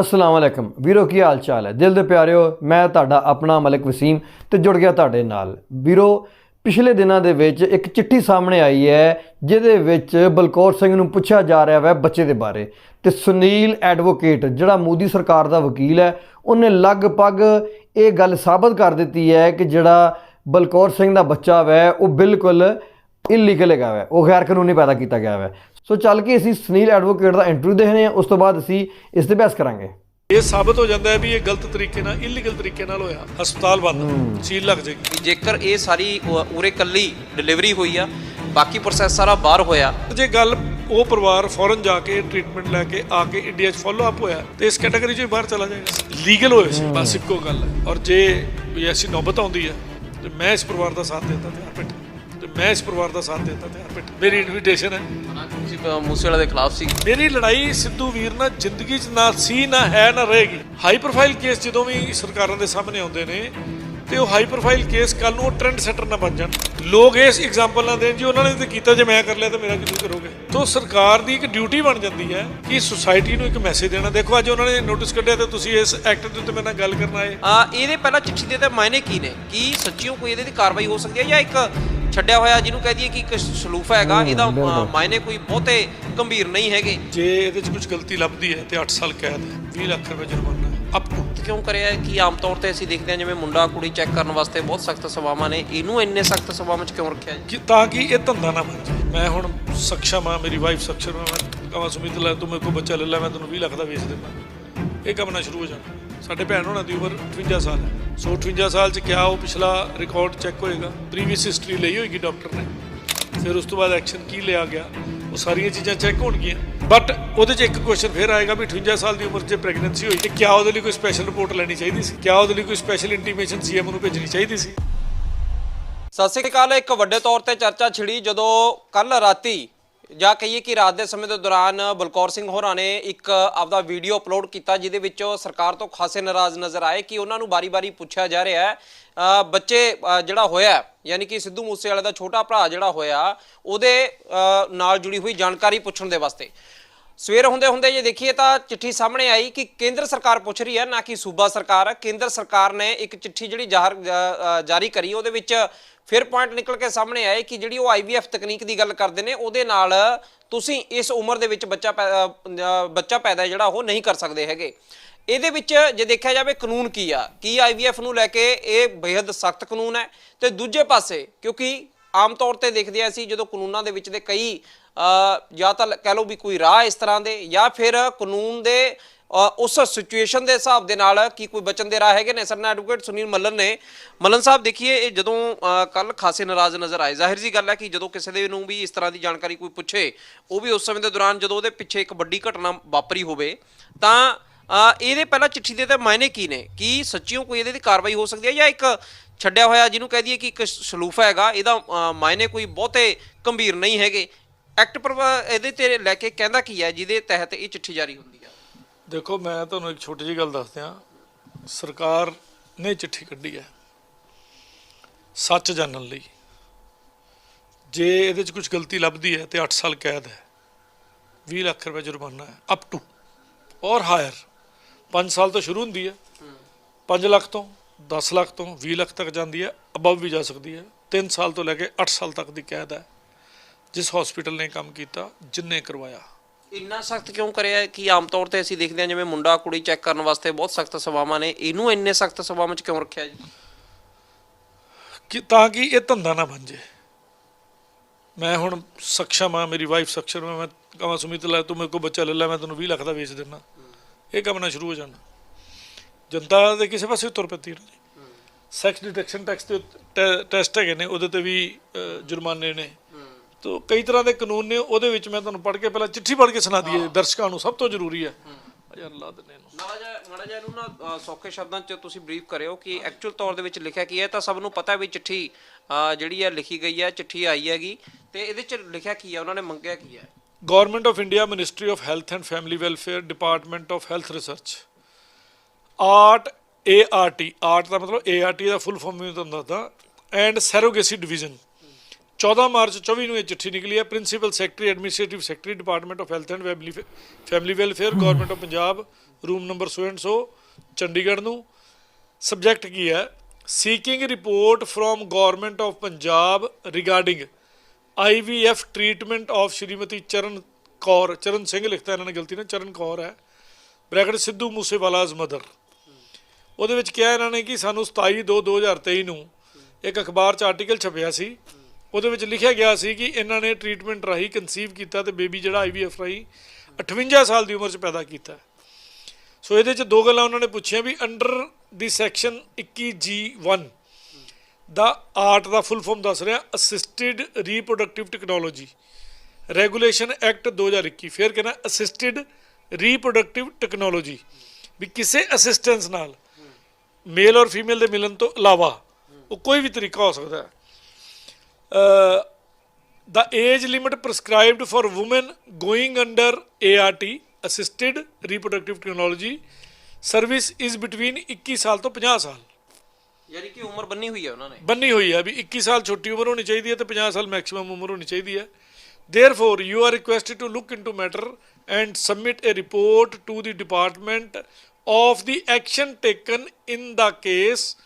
ਅਸਲਾਮ ਅਲੈਕਮ। ਵੀਰੋ, ਕੀ ਹਾਲ ਚਾਲ ਹੈ? ਦਿਲ ਦੇ ਪਿਆਰਿਓ, ਮੈਂ ਤੁਹਾਡਾ ਆਪਣਾ ਮਲਕ ਵਸੀਮ ਤੇ ਜੁੜ ਗਿਆ ਤੁਹਾਡੇ ਨਾਲ। ਵੀਰੋ, ਪਿਛਲੇ ਦਿਨਾਂ ਦੇ ਵਿੱਚ ਇੱਕ ਚਿੱਠੀ ਸਾਹਮਣੇ ਆਈ ਹੈ, ਜਿਹਦੇ ਵਿੱਚ ਬਲਕੌਰ ਸਿੰਘ ਨੂੰ ਪੁੱਛਿਆ ਜਾ ਰਿਹਾ ਹੈ ਬੱਚੇ ਦੇ ਬਾਰੇ ਤੇ ਸੁਨੀਲ ਐਡਵੋਕੇਟ, ਜਿਹੜਾ ਮੋਦੀ ਸਰਕਾਰ ਦਾ ਵਕੀਲ ਹੈ, ਉਹਨੇ ਲਗਭਗ ਇਹ ਗੱਲ ਸਾਬਤ ਕਰ ਦਿੱਤੀ ਹੈ ਕਿ ਜਿਹੜਾ ਬਲਕੌਰ ਸਿੰਘ ਦਾ ਬੱਚਾ ਵੈ, ਉਹ ਬਿਲਕੁਲ ਇਲੀਗਲ ਹੈਗਾ ਵੈ। ਉਹ ਗੈਰ ਕਾਨੂੰਨੀ ਪੈਦਾ ਕੀਤਾ ਗਿਆ ਵੈ। ਸੋ ਚੱਲ ਕੇ ਅਸੀਂ ਸੁਨੀਲ ਐਡਵੋਕੇਟ ਦਾ ਇੰਟਰਵਿਊ ਦੇਖਦੇ ਹਾਂ ਉਸ ਤੋਂ ਬਾਅਦ ਅਸੀਂ ਇਸ ਤੇ ਬਹਿਸ ਕਰਾਂਗੇ। ਇਹ ਸਾਬਤ ਹੋ ਜਾਂਦਾ ਹੈ ਵੀ ਇਹ ਗਲਤ ਤਰੀਕੇ ਨਾਲ ਇਲੀਗਲ ਤਰੀਕੇ ਨਾਲ ਹੋਇਆ। ਹਸਪਤਾਲ ਬੰਦ ਸੀਲ ਲੱਗ ਜਾਏਗੀ। ਜੇਕਰ ਇਹ ਸਾਰੀ ਉਰੇ ਕੱਲੀ ਡਿਲੀਵਰੀ ਹੋਈ ਆ ਬਾਕੀ ਪ੍ਰੋਸੈਸ ਸਾਰਾ ਬਾਹਰ ਹੋਇਆ। ਜੇ ਗੱਲ ਉਹ ਪਰਿਵਾਰ ਫੌਰਨ ਜਾ ਕੇ ਟ੍ਰੀਟਮੈਂਟ ਲੈ ਕੇ ਆ ਕੇ ਇੰਡੀਆ 'ਚ ਫਾਲੋ ਅਪ ਹੋਇਆ ਤੇ ਇਸ ਕੈਟਾਗਰੀ 'ਚ ਬਾਹਰ ਚਲਾ ਜਾਏਗਾ। ਲੀਗਲ ਹੋਏ ਸੀ ਬਸ ਇੱਕੋ ਗੱਲ ਹੈ। ਔਰ ਜੇ ਵੀ ਐਸੀ ਨੌਬਤ ਆਉਂਦੀ ਹੈ ਤੇ ਮੈਂ ਇਸ ਪਰਿਵਾਰ ਦਾ ਸਾਥ ਦੇਤਾ ਤੇ ਆਪੇ ਮੈਂ ਇਸ ਪਰਿਵਾਰ ਦਾ ਸਾਥ ਦੇਤਾ ਤੇ ਆਪੇ ਮੇਰੀ ਇਨਵੀਟੇਸ਼ਨ ਹੈ। ਤੁਸੀਂ ਮੂਸੇ ਵਾਲੇ ਦੇ ਖਿਲਾਫ ਸੀ। ਮੇਰੀ ਲੜਾਈ ਸਿੱਧੂ ਵੀਰ ਨਾਲ ਜ਼ਿੰਦਗੀ 'ਚ ਨਾ ਸੀ ਨਾ ਹੈ ਨਾ ਰਹੇਗੀ। ਹਾਈ ਪ੍ਰੋਫਾਈਲ ਕੇਸ ਜਦੋਂ ਵੀ ਸਰਕਾਰਾਂ ਦੇ ਸਾਹਮਣੇ ਆਉਂਦੇ ਨੇ ਤੇ ਉਹ ਹਾਈ ਪ੍ਰੋਫਾਈਲ ਕੇਸ ਕੱਲ ਨੂੰ ਉਹ ਟ੍ਰੈਂਡ ਸੈਟਰ ਨਾ ਬਣ ਜਾਣ। ਲੋਕ ਇਸ ਐਗਜ਼ਾਮਪਲ ਨਾ ਦੇਣ ਜੀ ਉਹਨਾਂ ਨੇ ਤੇ ਕੀਤਾ ਜੇ ਮੈਂ ਕਰ ਲਿਆ ਤਾਂ ਮੇਰਾ ਕੀ ਤੁਸੀਂ ਕਰੋਗੇ? ਤੋਂ ਸਰਕਾਰ ਦੀ ਇੱਕ ਡਿਊਟੀ ਬਣ ਜਾਂਦੀ ਹੈ ਕਿ ਸੁਸਾਇਟੀ ਨੂੰ ਇੱਕ ਮੈਸੇਜ ਦੇਣਾ। ਦੇਖੋ ਅੱਜ ਉਹਨਾਂ ਨੇ ਨੋਟਿਸ ਕੱਢਿਆ ਤੇ ਤੁਸੀਂ ਇਸ ਐਕਟ ਦੇ ਉੱਤੇ ਮੇਰੇ ਨਾਲ ਗੱਲ ਕਰਨ ਆਏ। ਆ ਇਹਦੇ ਪਹਿਲਾਂ ਚਿੱਠੀ ਦੇ ਤੇ ਮਾਇਨੇ ਕੀ ਨੇ? ਕੀ ਸੱਚੀਓ ਕੋਈ ਇਹਦੇ ਤੇ ਕਾਰਵਾਈ ਹੋ ਸਕਦੀ ਹੈ ਜਾਂ ਇੱਕ ਛੱਡਿਆ ਹੋਇਆ ਜਿਹਨੂੰ ਕਹਿ ਦਈਏ ਕਿ ਇੱਕ ਸਲੂਫਾ ਹੈਗਾ ਇਹਦਾ ਮਾਇਨੇ ਕੋਈ ਬਹੁਤੇ ਗੰਭੀਰ ਨਹੀਂ ਹੈਗੇ। ਜੇ ਇਹਦੇ ਵਿੱਚ ਕੁਝ ਗਲਤੀ ਲੱਭਦੀ ਹੈ ਤੇ 8 ਸਾਲ ਕੈਦ 20 ਲੱਖ ਰੁਪਏ ਜੁਰਮਾਨਾ ਅਪ ਕਿਉਂ ਕਰਿਆ ਕਿ ਆਮ ਤੌਰ ਤੇ ਅਸੀਂ ਦੇਖਦੇ ਹਾਂ ਜਿਵੇਂ ਮੁੰਡਾ ਕੁੜੀ ਚੈੱਕ ਕਰਨ ਵਾਸਤੇ ਬਹੁਤ ਸਖਤ ਸਵਾਵਾਂ ਨੇ ਇਹਨੂੰ ਇੰਨੇ ਸਖਤ ਸਵਾਵਾਂ 'ਚ ਕਿਉਂ ਰੱਖਿਆ ਜੀ? ਤਾਂ ਕਿ ਇਹ ਧੰਦਾ ਨਾ ਬਣ ਜਾਏ ਮੈਂ ਹੁਣ ਸਖਸ਼ਮ ਆ ਮੇਰੀ ਵਾਈਫ ਸਖਸ਼ਮ ਆ ਕਹਾਂ ਸੁਮਿਤ ਲੈ ਤੂੰ ਮੇਰੇ ਕੋਲ ਬੱਚਾ ਲੈ ਲੈ ਮੈਂ ਤੈਨੂੰ 20 ਲੱਖ ਦਾ ਵੇਚ ਦਿੰਦਾ। ਇਹ ਕੰਮ ਨਾ ਸ਼ੁਰੂ ਹੋ ਜਾਣਾ। ਸਾਡੇ ਭੈਣ ਹੋਣਾ ਦੀ ਉਮਰ 58 ਸਾਲ ਹੈ। ਸੋ 58 ਸਾਲ ਚ ਕਿਆ ਉਹ ਪਿਛਲਾ ਰਿਕਾਰਡ ਚੈੱਕ ਹੋਏਗਾ? ਪ੍ਰੀਵੀਅਸ ਹਿਸਟਰੀ ਲਈ ਹੋਏਗੀ ਡਾਕਟਰ ਨੇ। ਫਿਰ ਉਸ ਤੋਂ ਬਾਅਦ ਐਕਸ਼ਨ ਕੀ ਲਿਆ ਗਿਆ? ਉਹ ਸਾਰੀਆਂ ਚੀਜ਼ਾਂ ਚੈੱਕ ਹੋਣਗੀਆਂ। ਬਟ ਉਹਦੇ 'ਚ ਇੱਕ ਕੁਐਸਚਨ ਫਿਰ ਆਏਗਾ ਵੀ 58 ਸਾਲ ਦੀ ਉਮਰ 'ਚ ਪ੍ਰੈਗਨੈਂਸੀ ਹੋਈ ਤੇ ਕਿਆ ਉਹਦੇ ਲਈ ਕੋਈ ਸਪੈਸ਼ਲ ਰਿਪੋਰਟ ਲੈਣੀ ਚਾਹੀਦੀ ਸੀ? ਕਿਆ ਉਹਦੇ ਲਈ ਕੋਈ ਸਪੈਸ਼ਲ ਇੰਟੀਮੇਸ਼ਨ ਸੀਐਮ ਨੂੰ ਭੇਜਣੀ ਚਾਹੀਦੀ ਸੀ? ਸਤਿ ਸ੍ਰੀ ਅਕਾਲ, ਇੱਕ ਵੱਡੇ ਤੌਰ ਤੇ ਚਰਚਾ ਛਿੜੀ ਜਦੋਂ ਕੱਲ ਰਾਤੀ ਜਾਂ ਕਹੀਏ ਕਿ ਰਾਤ ਦੇ ਸਮੇਂ ਦੇ ਦੌਰਾਨ ਬਲਕੌਰ ਸਿੰਘ ਹੋਰਾਂ ਨੇ ਇੱਕ ਆਪਦਾ ਵੀਡੀਓ ਅਪਲੋਡ ਕੀਤਾ, ਜਿਹਦੇ ਵਿੱਚ ਉਹ ਸਰਕਾਰ ਤੋਂ ਖਾਸੇ ਨਾਰਾਜ਼ ਨਜ਼ਰ ਆਏ ਕਿ ਉਹਨਾਂ ਨੂੰ ਬਾਰੀ-ਬਾਰੀ ਪੁੱਛਿਆ ਜਾ ਰਿਹਾ ਹੈ। ਬੱਚੇ ਜਿਹੜਾ ਹੋਇਆ ਯਾਨੀ ਕਿ ਸਿੱਧੂ ਮੂਸੇਵਾਲੇ ਦਾ ਛੋਟਾ ਭਰਾ ਜਿਹੜਾ ਹੋਇਆ, ਉਹਦੇ ਨਾਲ ਜੁੜੀ ਹੋਈ ਜਾਣਕਾਰੀ ਪੁੱਛਣ ਦੇ ਵਾਸਤੇ। ਸਵੇਰ ਹੁੰਦੇ ਹੁੰਦੇ ਜੇ ਦੇਖੀਏ ਤਾਂ ਚਿੱਠੀ ਸਾਹਮਣੇ ਆਈ ਕਿ ਕੇਂਦਰ ਸਰਕਾਰ ਪੁੱਛ ਰਹੀ ਹੈ, ਨਾ ਕਿ ਸੂਬਾ ਸਰਕਾਰ। ਕੇਂਦਰ ਸਰਕਾਰ ਨੇ ਇੱਕ ਚਿੱਠੀ ਜਿਹੜੀ ਜ਼ਾਹਰ ਜਾਰੀ ਕਰੀ, ਉਹਦੇ ਵਿੱਚ ਫਿਰ ਪੁਆਇੰਟ ਨਿਕਲ ਕੇ ਸਾਹਮਣੇ ਆਏ ਕਿ ਜਿਹੜੀ ਉਹ ਆਈਵੀਐਫ ਤਕਨੀਕ ਦੀ ਗੱਲ ਕਰਦੇ ਨੇ, ਉਹਦੇ ਨਾਲ ਤੁਸੀਂ ਇਸ ਉਮਰ ਦੇ ਵਿੱਚ ਬੱਚਾ ਪੈ- ਬੱਚਾ ਪੈਦਾ ਜਿਹੜਾ ਉਹ ਨਹੀਂ ਕਰ ਸਕਦੇ ਹੈਗੇ। ਇਹਦੇ ਵਿੱਚ ਜੇ ਦੇਖਿਆ ਜਾਵੇ ਕਾਨੂੰਨ ਕੀ ਆ, ਕੀ ਆਈਵੀਐਫ ਨੂੰ ਲੈ ਕੇ ਇਹ ਬੇहद ਸਖਤ ਕਾਨੂੰਨ ਹੈ। ਤੇ ਦੂਜੇ ਪਾਸੇ, ਕਿਉਂਕਿ ਆਮ ਤੌਰ ਤੇ ਦੇਖਦੇ ਆ ਅਸੀਂ ਜਦੋਂ ਕਾਨੂੰਨਾਂ ਦੇ ਵਿੱਚ ਦੇ ਕਈ ਜਾਂ ਤਾਂ ਕਹਿ ਲਓ ਵੀ ਕੋਈ ਰਾਹ ਇਸ ਤਰ੍ਹਾਂ ਦੇ, ਜਾਂ ਫਿਰ ਕਾਨੂੰਨ ਦੇ ਉਸ ਸਿਚੁਏਸ਼ਨ ਦੇ ਹਿਸਾਬ ਦੇ ਨਾਲ ਕੀ ਕੋਈ ਬਚਨ ਦੇ ਰਾਹ ਹੈਗੇ ਨੇ? ਸਰਨਾ ਐਡਵੋਕੇਟ ਸੁਨੀਲ ਮੱਲਨ ਨੇ, ਮੱਲਨ ਸਾਹਿਬ ਦੇਖੀਏ, ਇਹ ਜਦੋਂ ਕੱਲ ਖਾਸੇ ਨਾਰਾਜ਼ ਨਜ਼ਰ ਆਏ। ਜ਼ਾਹਿਰ ਜੀ ਗੱਲ ਹੈ ਕਿ ਜਦੋਂ ਕਿਸੇ ਦੇ ਨੂੰ ਵੀ ਇਸ ਤਰ੍ਹਾਂ ਦੀ ਜਾਣਕਾਰੀ ਕੋਈ ਪੁੱਛੇ, ਉਹ ਵੀ ਉਸ ਸਮੇਂ ਦੇ ਦੌਰਾਨ ਜਦੋਂ ਉਹਦੇ ਪਿੱਛੇ ਇੱਕ ਵੱਡੀ ਘਟਨਾ ਵਾਪਰੀ ਹੋਵੇ, ਤਾਂ ਇਹਦੇ ਪਹਿਲਾਂ ਚਿੱਠੀ ਦੇ ਤੇ ਮਾਇਨੇ ਕੀ ਨੇ? ਕੀ ਸੱਚੀਓ ਕੋਈ ਇਹਦੇ ਦੀ ਕਾਰਵਾਈ ਹੋ ਸਕਦੀ ਹੈ ਜਾਂ ਇੱਕ ਛੱਡਿਆ ਹੋਇਆ ਜਿਹਨੂੰ ਕਹਿ ਦਈਏ ਕਿ ਇੱਕ ਸਲੂਫਾ ਹੈਗਾ ਇਹਦਾ ਮਾਇਨੇ ਕੋਈ ਬਹੁਤੇ ਗੰਭੀਰ ਨਹੀਂ ਹੈਗੇ। ਐਕਟ ਪਰ ਇਹਦੇ ਤੇ ਲੈ ਕੇ ਕਹਿੰਦਾ ਕੀ ਹੈ ਜਿਹਦੇ ਤਹਿਤ ਇਹ ਚਿੱਠੀ ਜਾਰੀ ਹੁੰਦੀ ਹੈ ਦੇਖੋ ਮੈਂ ਤੁਹਾਨੂੰ ਇੱਕ ਛੋਟੀ ਜਿਹੀ ਗੱਲ ਦੱਸ ਦਿਆਂ। ਸਰਕਾਰ ਨੇ ਚਿੱਠੀ ਕੱਢੀ ਹੈ ਸੱਚ ਜਾਣਨ ਲਈ। ਜੇ ਇਹਦੇ 'ਚ ਕੁਝ ਗਲਤੀ ਲੱਭਦੀ ਹੈ ਤੇ 8 ਸਾਲ ਕੈਦ ਹੈ 20 ਲੱਖ ਰੁਪਏ ਜੁਰਮਾਨਾ ਹੈ ਅਪ ਟੂ ਔਰ ਹਾਇਰ 5 ਸਾਲ ਤੋਂ ਸ਼ੁਰੂ ਹੁੰਦੀ ਹੈ 5 ਲੱਖ ਤੋਂ। 10 ਲੱਖ ਤੋਂ 20 ਲੱਖ ਤੱਕ ਜਾਂਦੀ ਹੈ ਅਬਵ ਵੀ ਜਾ ਸਕਦੀ ਹੈ। 3 ਸਾਲ ਤੋਂ ਲੈ ਕੇ 8 ਸਾਲ ਤੱਕ ਦੀ ਕੈਦ ਹੈ ਜਿਸ ਹਸਪੀਟਲ ਨੇ ਕੰਮ ਕੀਤਾ ਜਿੰਨੇ ਕਰਵਾਇਆ। ਇੰਨਾ ਸਖਤ ਕਿਉਂ ਕਰਿਆ ਕਿ ਆਮ ਤੌਰ ਤੇ ਅਸੀਂ ਦੇਖਦੇ ਹਾਂ ਜਿਵੇਂ ਮੁੰਡਾ ਕੁੜੀ ਚੈੱਕ ਕਰਨ ਵਾਸਤੇ ਬਹੁਤ ਸਖਤ ਸਵਾਵਾਂ ਨੇ ਇਹਨੂੰ ਇੰਨੇ ਸਖਤ ਸਵਾਵਾਂ 'ਚ ਕਿਉਂ ਰੱਖਿਆ ਜੀ? ਕਿ ਤਾਂ ਕਿ ਇਹ ਧੰਦਾ ਨਾ ਬਣ ਜੇ ਮੈਂ ਹੁਣ ਸਖਸ਼ਮ ਆ ਮੇਰੀ ਵਾਈਫ ਸਖਸ਼ਮ ਮੈਂ ਕਹਾਂ ਸੁਮਿਤ ਲੈ ਤੂੰ ਮੇਰੇ ਕੋਲ ਬੱਚਾ ਲੈ ਲੈ ਮੈਂ ਤੈਨੂੰ 20 ਲੱਖ ਦਾ ਵੇਚ ਦਿੰਦਾ ਇਹ ਕੰਮ ਨਾ ਸ਼ੁਰੂ ਹੋ ਜਾਣਾ। ਜਨਤਾ ਦੇ ਕਿਸੇ ਪਾਸੇ ਤੁਰ ਪੈਂਦੀ ਨਾ ਸੈਕਸ ਡਿਟੈਕਸ਼ਨ ਟੈਕਸ ਦੇ ਟੈਸਟ ਹੈਗੇ ਨੇ ਉਹਦੇ ਤੇ ਵੀ ਜੁਰਮਾਨੇ ਨੇ। ਤੋ ਕਈ ਤਰ੍ਹਾਂ ਦੇ ਕਾਨੂੰਨ ਨੇ ਉਹਦੇ ਵਿੱਚ ਮੈਂ ਤੁਹਾਨੂੰ ਪੜ੍ਹ ਕੇ ਪਹਿਲਾਂ ਚਿੱਠੀ ਪੜ੍ਹ ਕੇ ਸੁਣਾ ਦਈਏ। ਦਰਸ਼ਕਾਂ ਨੂੰ ਸਭ ਤੋਂ ਜ਼ਰੂਰੀ ਹੈ। ਯਾਰ ਲਾ ਦਿੰਦੇ ਇਹਨੂੰ। ਮਾੜਾ ਜਿਹਾ ਇਹਨੂੰ ਨਾ ਸੌਖੇ ਸ਼ਬਦਾਂ 'ਚ ਤੁਸੀਂ ਬਰੀਫ ਕਰਿਓ ਕਿ ਐਕਚੁਅਲ ਤੌਰ ਦੇ ਵਿੱਚ ਲਿਖਿਆ ਕੀ ਹੈ। ਤਾਂ ਸਭ ਨੂੰ ਪਤਾ ਵੀ ਚਿੱਠੀ ਜਿਹੜੀ ਹੈ ਲਿਖੀ ਗਈ ਹੈ ਚਿੱਠੀ ਆਈ ਹੈਗੀ। ਤੇ ਇਹਦੇ 'ਚ ਲਿਖਿਆ ਕੀ ਹੈ ਉਹਨਾਂ ਨੇ ਮੰਗਿਆ ਕੀ ਹੈ? Government of India ministry of health and family welfare department of health research ART A R T ART ਦਾ ਮਤਲਬ ਏ ਆਰ ਟੀ ਦਾ ਫੁੱਲ ਫਾਰਮ ਮੈਂ ਤੁਹਾਨੂੰ ਦੱਸਦਾ ਐਂਡ ਸੈਰੋਗੇਸੀ ਡਿਵੀਜ਼ਨ 14 ਮਾਰਚ 24 ਨੂੰ ਇਹ ਚਿੱਠੀ ਨਿਕਲੀ ਹੈ principal secretary administrative secretary department of health and family family welfare government of Punjab room number so and so Chandigarh ਨੂੰ। ਸਬਜੈਕਟ ਕੀ ਹੈ? Seeking report from government of Punjab regarding IVF treatment of Shrimati Charan Kaur Charan Singh ਲਿਖਤਾ ਇਹਨਾਂ ਨੇ, ਗਲਤੀ ਨਾਲ ਚਰਨ ਕੌਰ ਹੈ। Bracket Sidhu ਮੂਸੇਵਾਲਾਜ਼ mother ਉਹਦੇ ਵਿੱਚ ਕਿਹਾ ਇਹਨਾਂ ਨੇ ਕਿ ਸਾਨੂੰ 27 2 2023 ਨੂੰ ਇੱਕ ਅਖਬਾਰ 'ਚ ਆਰਟੀਕਲ ਛਪਿਆ ਸੀ। ਉਹਦੇ ਵਿੱਚ ਲਿਖਿਆ ਗਿਆ ਸੀ ਕਿ ਇਹਨਾਂ ਨੇ ਟ੍ਰੀਟਮੈਂਟ ਰਾਹੀਂ ਕਨਸੀਵ ਕੀਤਾ ਤੇ ਬੇਬੀ ਜਿਹੜਾ ਆਈਵੀਐਫ ਰਾਹੀਂ 58 ਸਾਲ ਦੀ ਉਮਰ 'ਚ ਪੈਦਾ ਕੀਤਾ। ਸੋ ਇਹਦੇ 'ਚ ਦੋ ਗੱਲਾਂ ਉਹਨਾਂ ਨੇ ਪੁੱਛੀਆਂ ਵੀ ਅੰਡਰ ਦੀ ਸੈਕਸ਼ਨ 21G1 ਦਾ ਆਰਟ ਦਾ ਫੁੱਲ ਫਾਰਮ ਦੱਸ ਰਿਹਾ assisted reproductive technology regulation act 2021 ਫਿਰ ਕਹਿੰਦਾ ਅਸਿਸਟਿਡ ਰੀਪਰੋਡਕਟਿਵ ਟੈਕਨੋਲੋਜੀ ਵੀ ਕਿਸੇ ਅਸਿਸਟੈਂਸ ਨਾਲ ਮੇਲ ਔਰ ਫੀਮੇਲ ਦੇ ਮਿਲਨ ਤੋਂ ਇਲਾਵਾ ਉਹ ਕੋਈ ਵੀ ਤਰੀਕਾ ਹੋ ਸਕਦਾ ਹੈ the age limit prescribed for women going under ART assisted reproductive technology service is between 21 ਸਾਲ ਤੋਂ 50 ਸਾਲ ਯਾਨੀ ਕਿ ਉਮਰ ਬੰਨੀ ਹੋਈ ਹੈ ਉਹਨਾਂ ਨੇ ਬੰਨੀ ਹੋਈ ਹੈ ਵੀ 21 ਸਾਲ ਛੋਟੀ ਉਮਰ ਹੋਣੀ ਚਾਹੀਦੀ ਹੈ ਤੇ 50 ਸਾਲ ਮੈਕਸਿਮਮ ਉਮਰ ਹੋਣੀ ਚਾਹੀਦੀ ਹੈ therefore you are requested to look into matter and submit a report to the department of the action taken in the case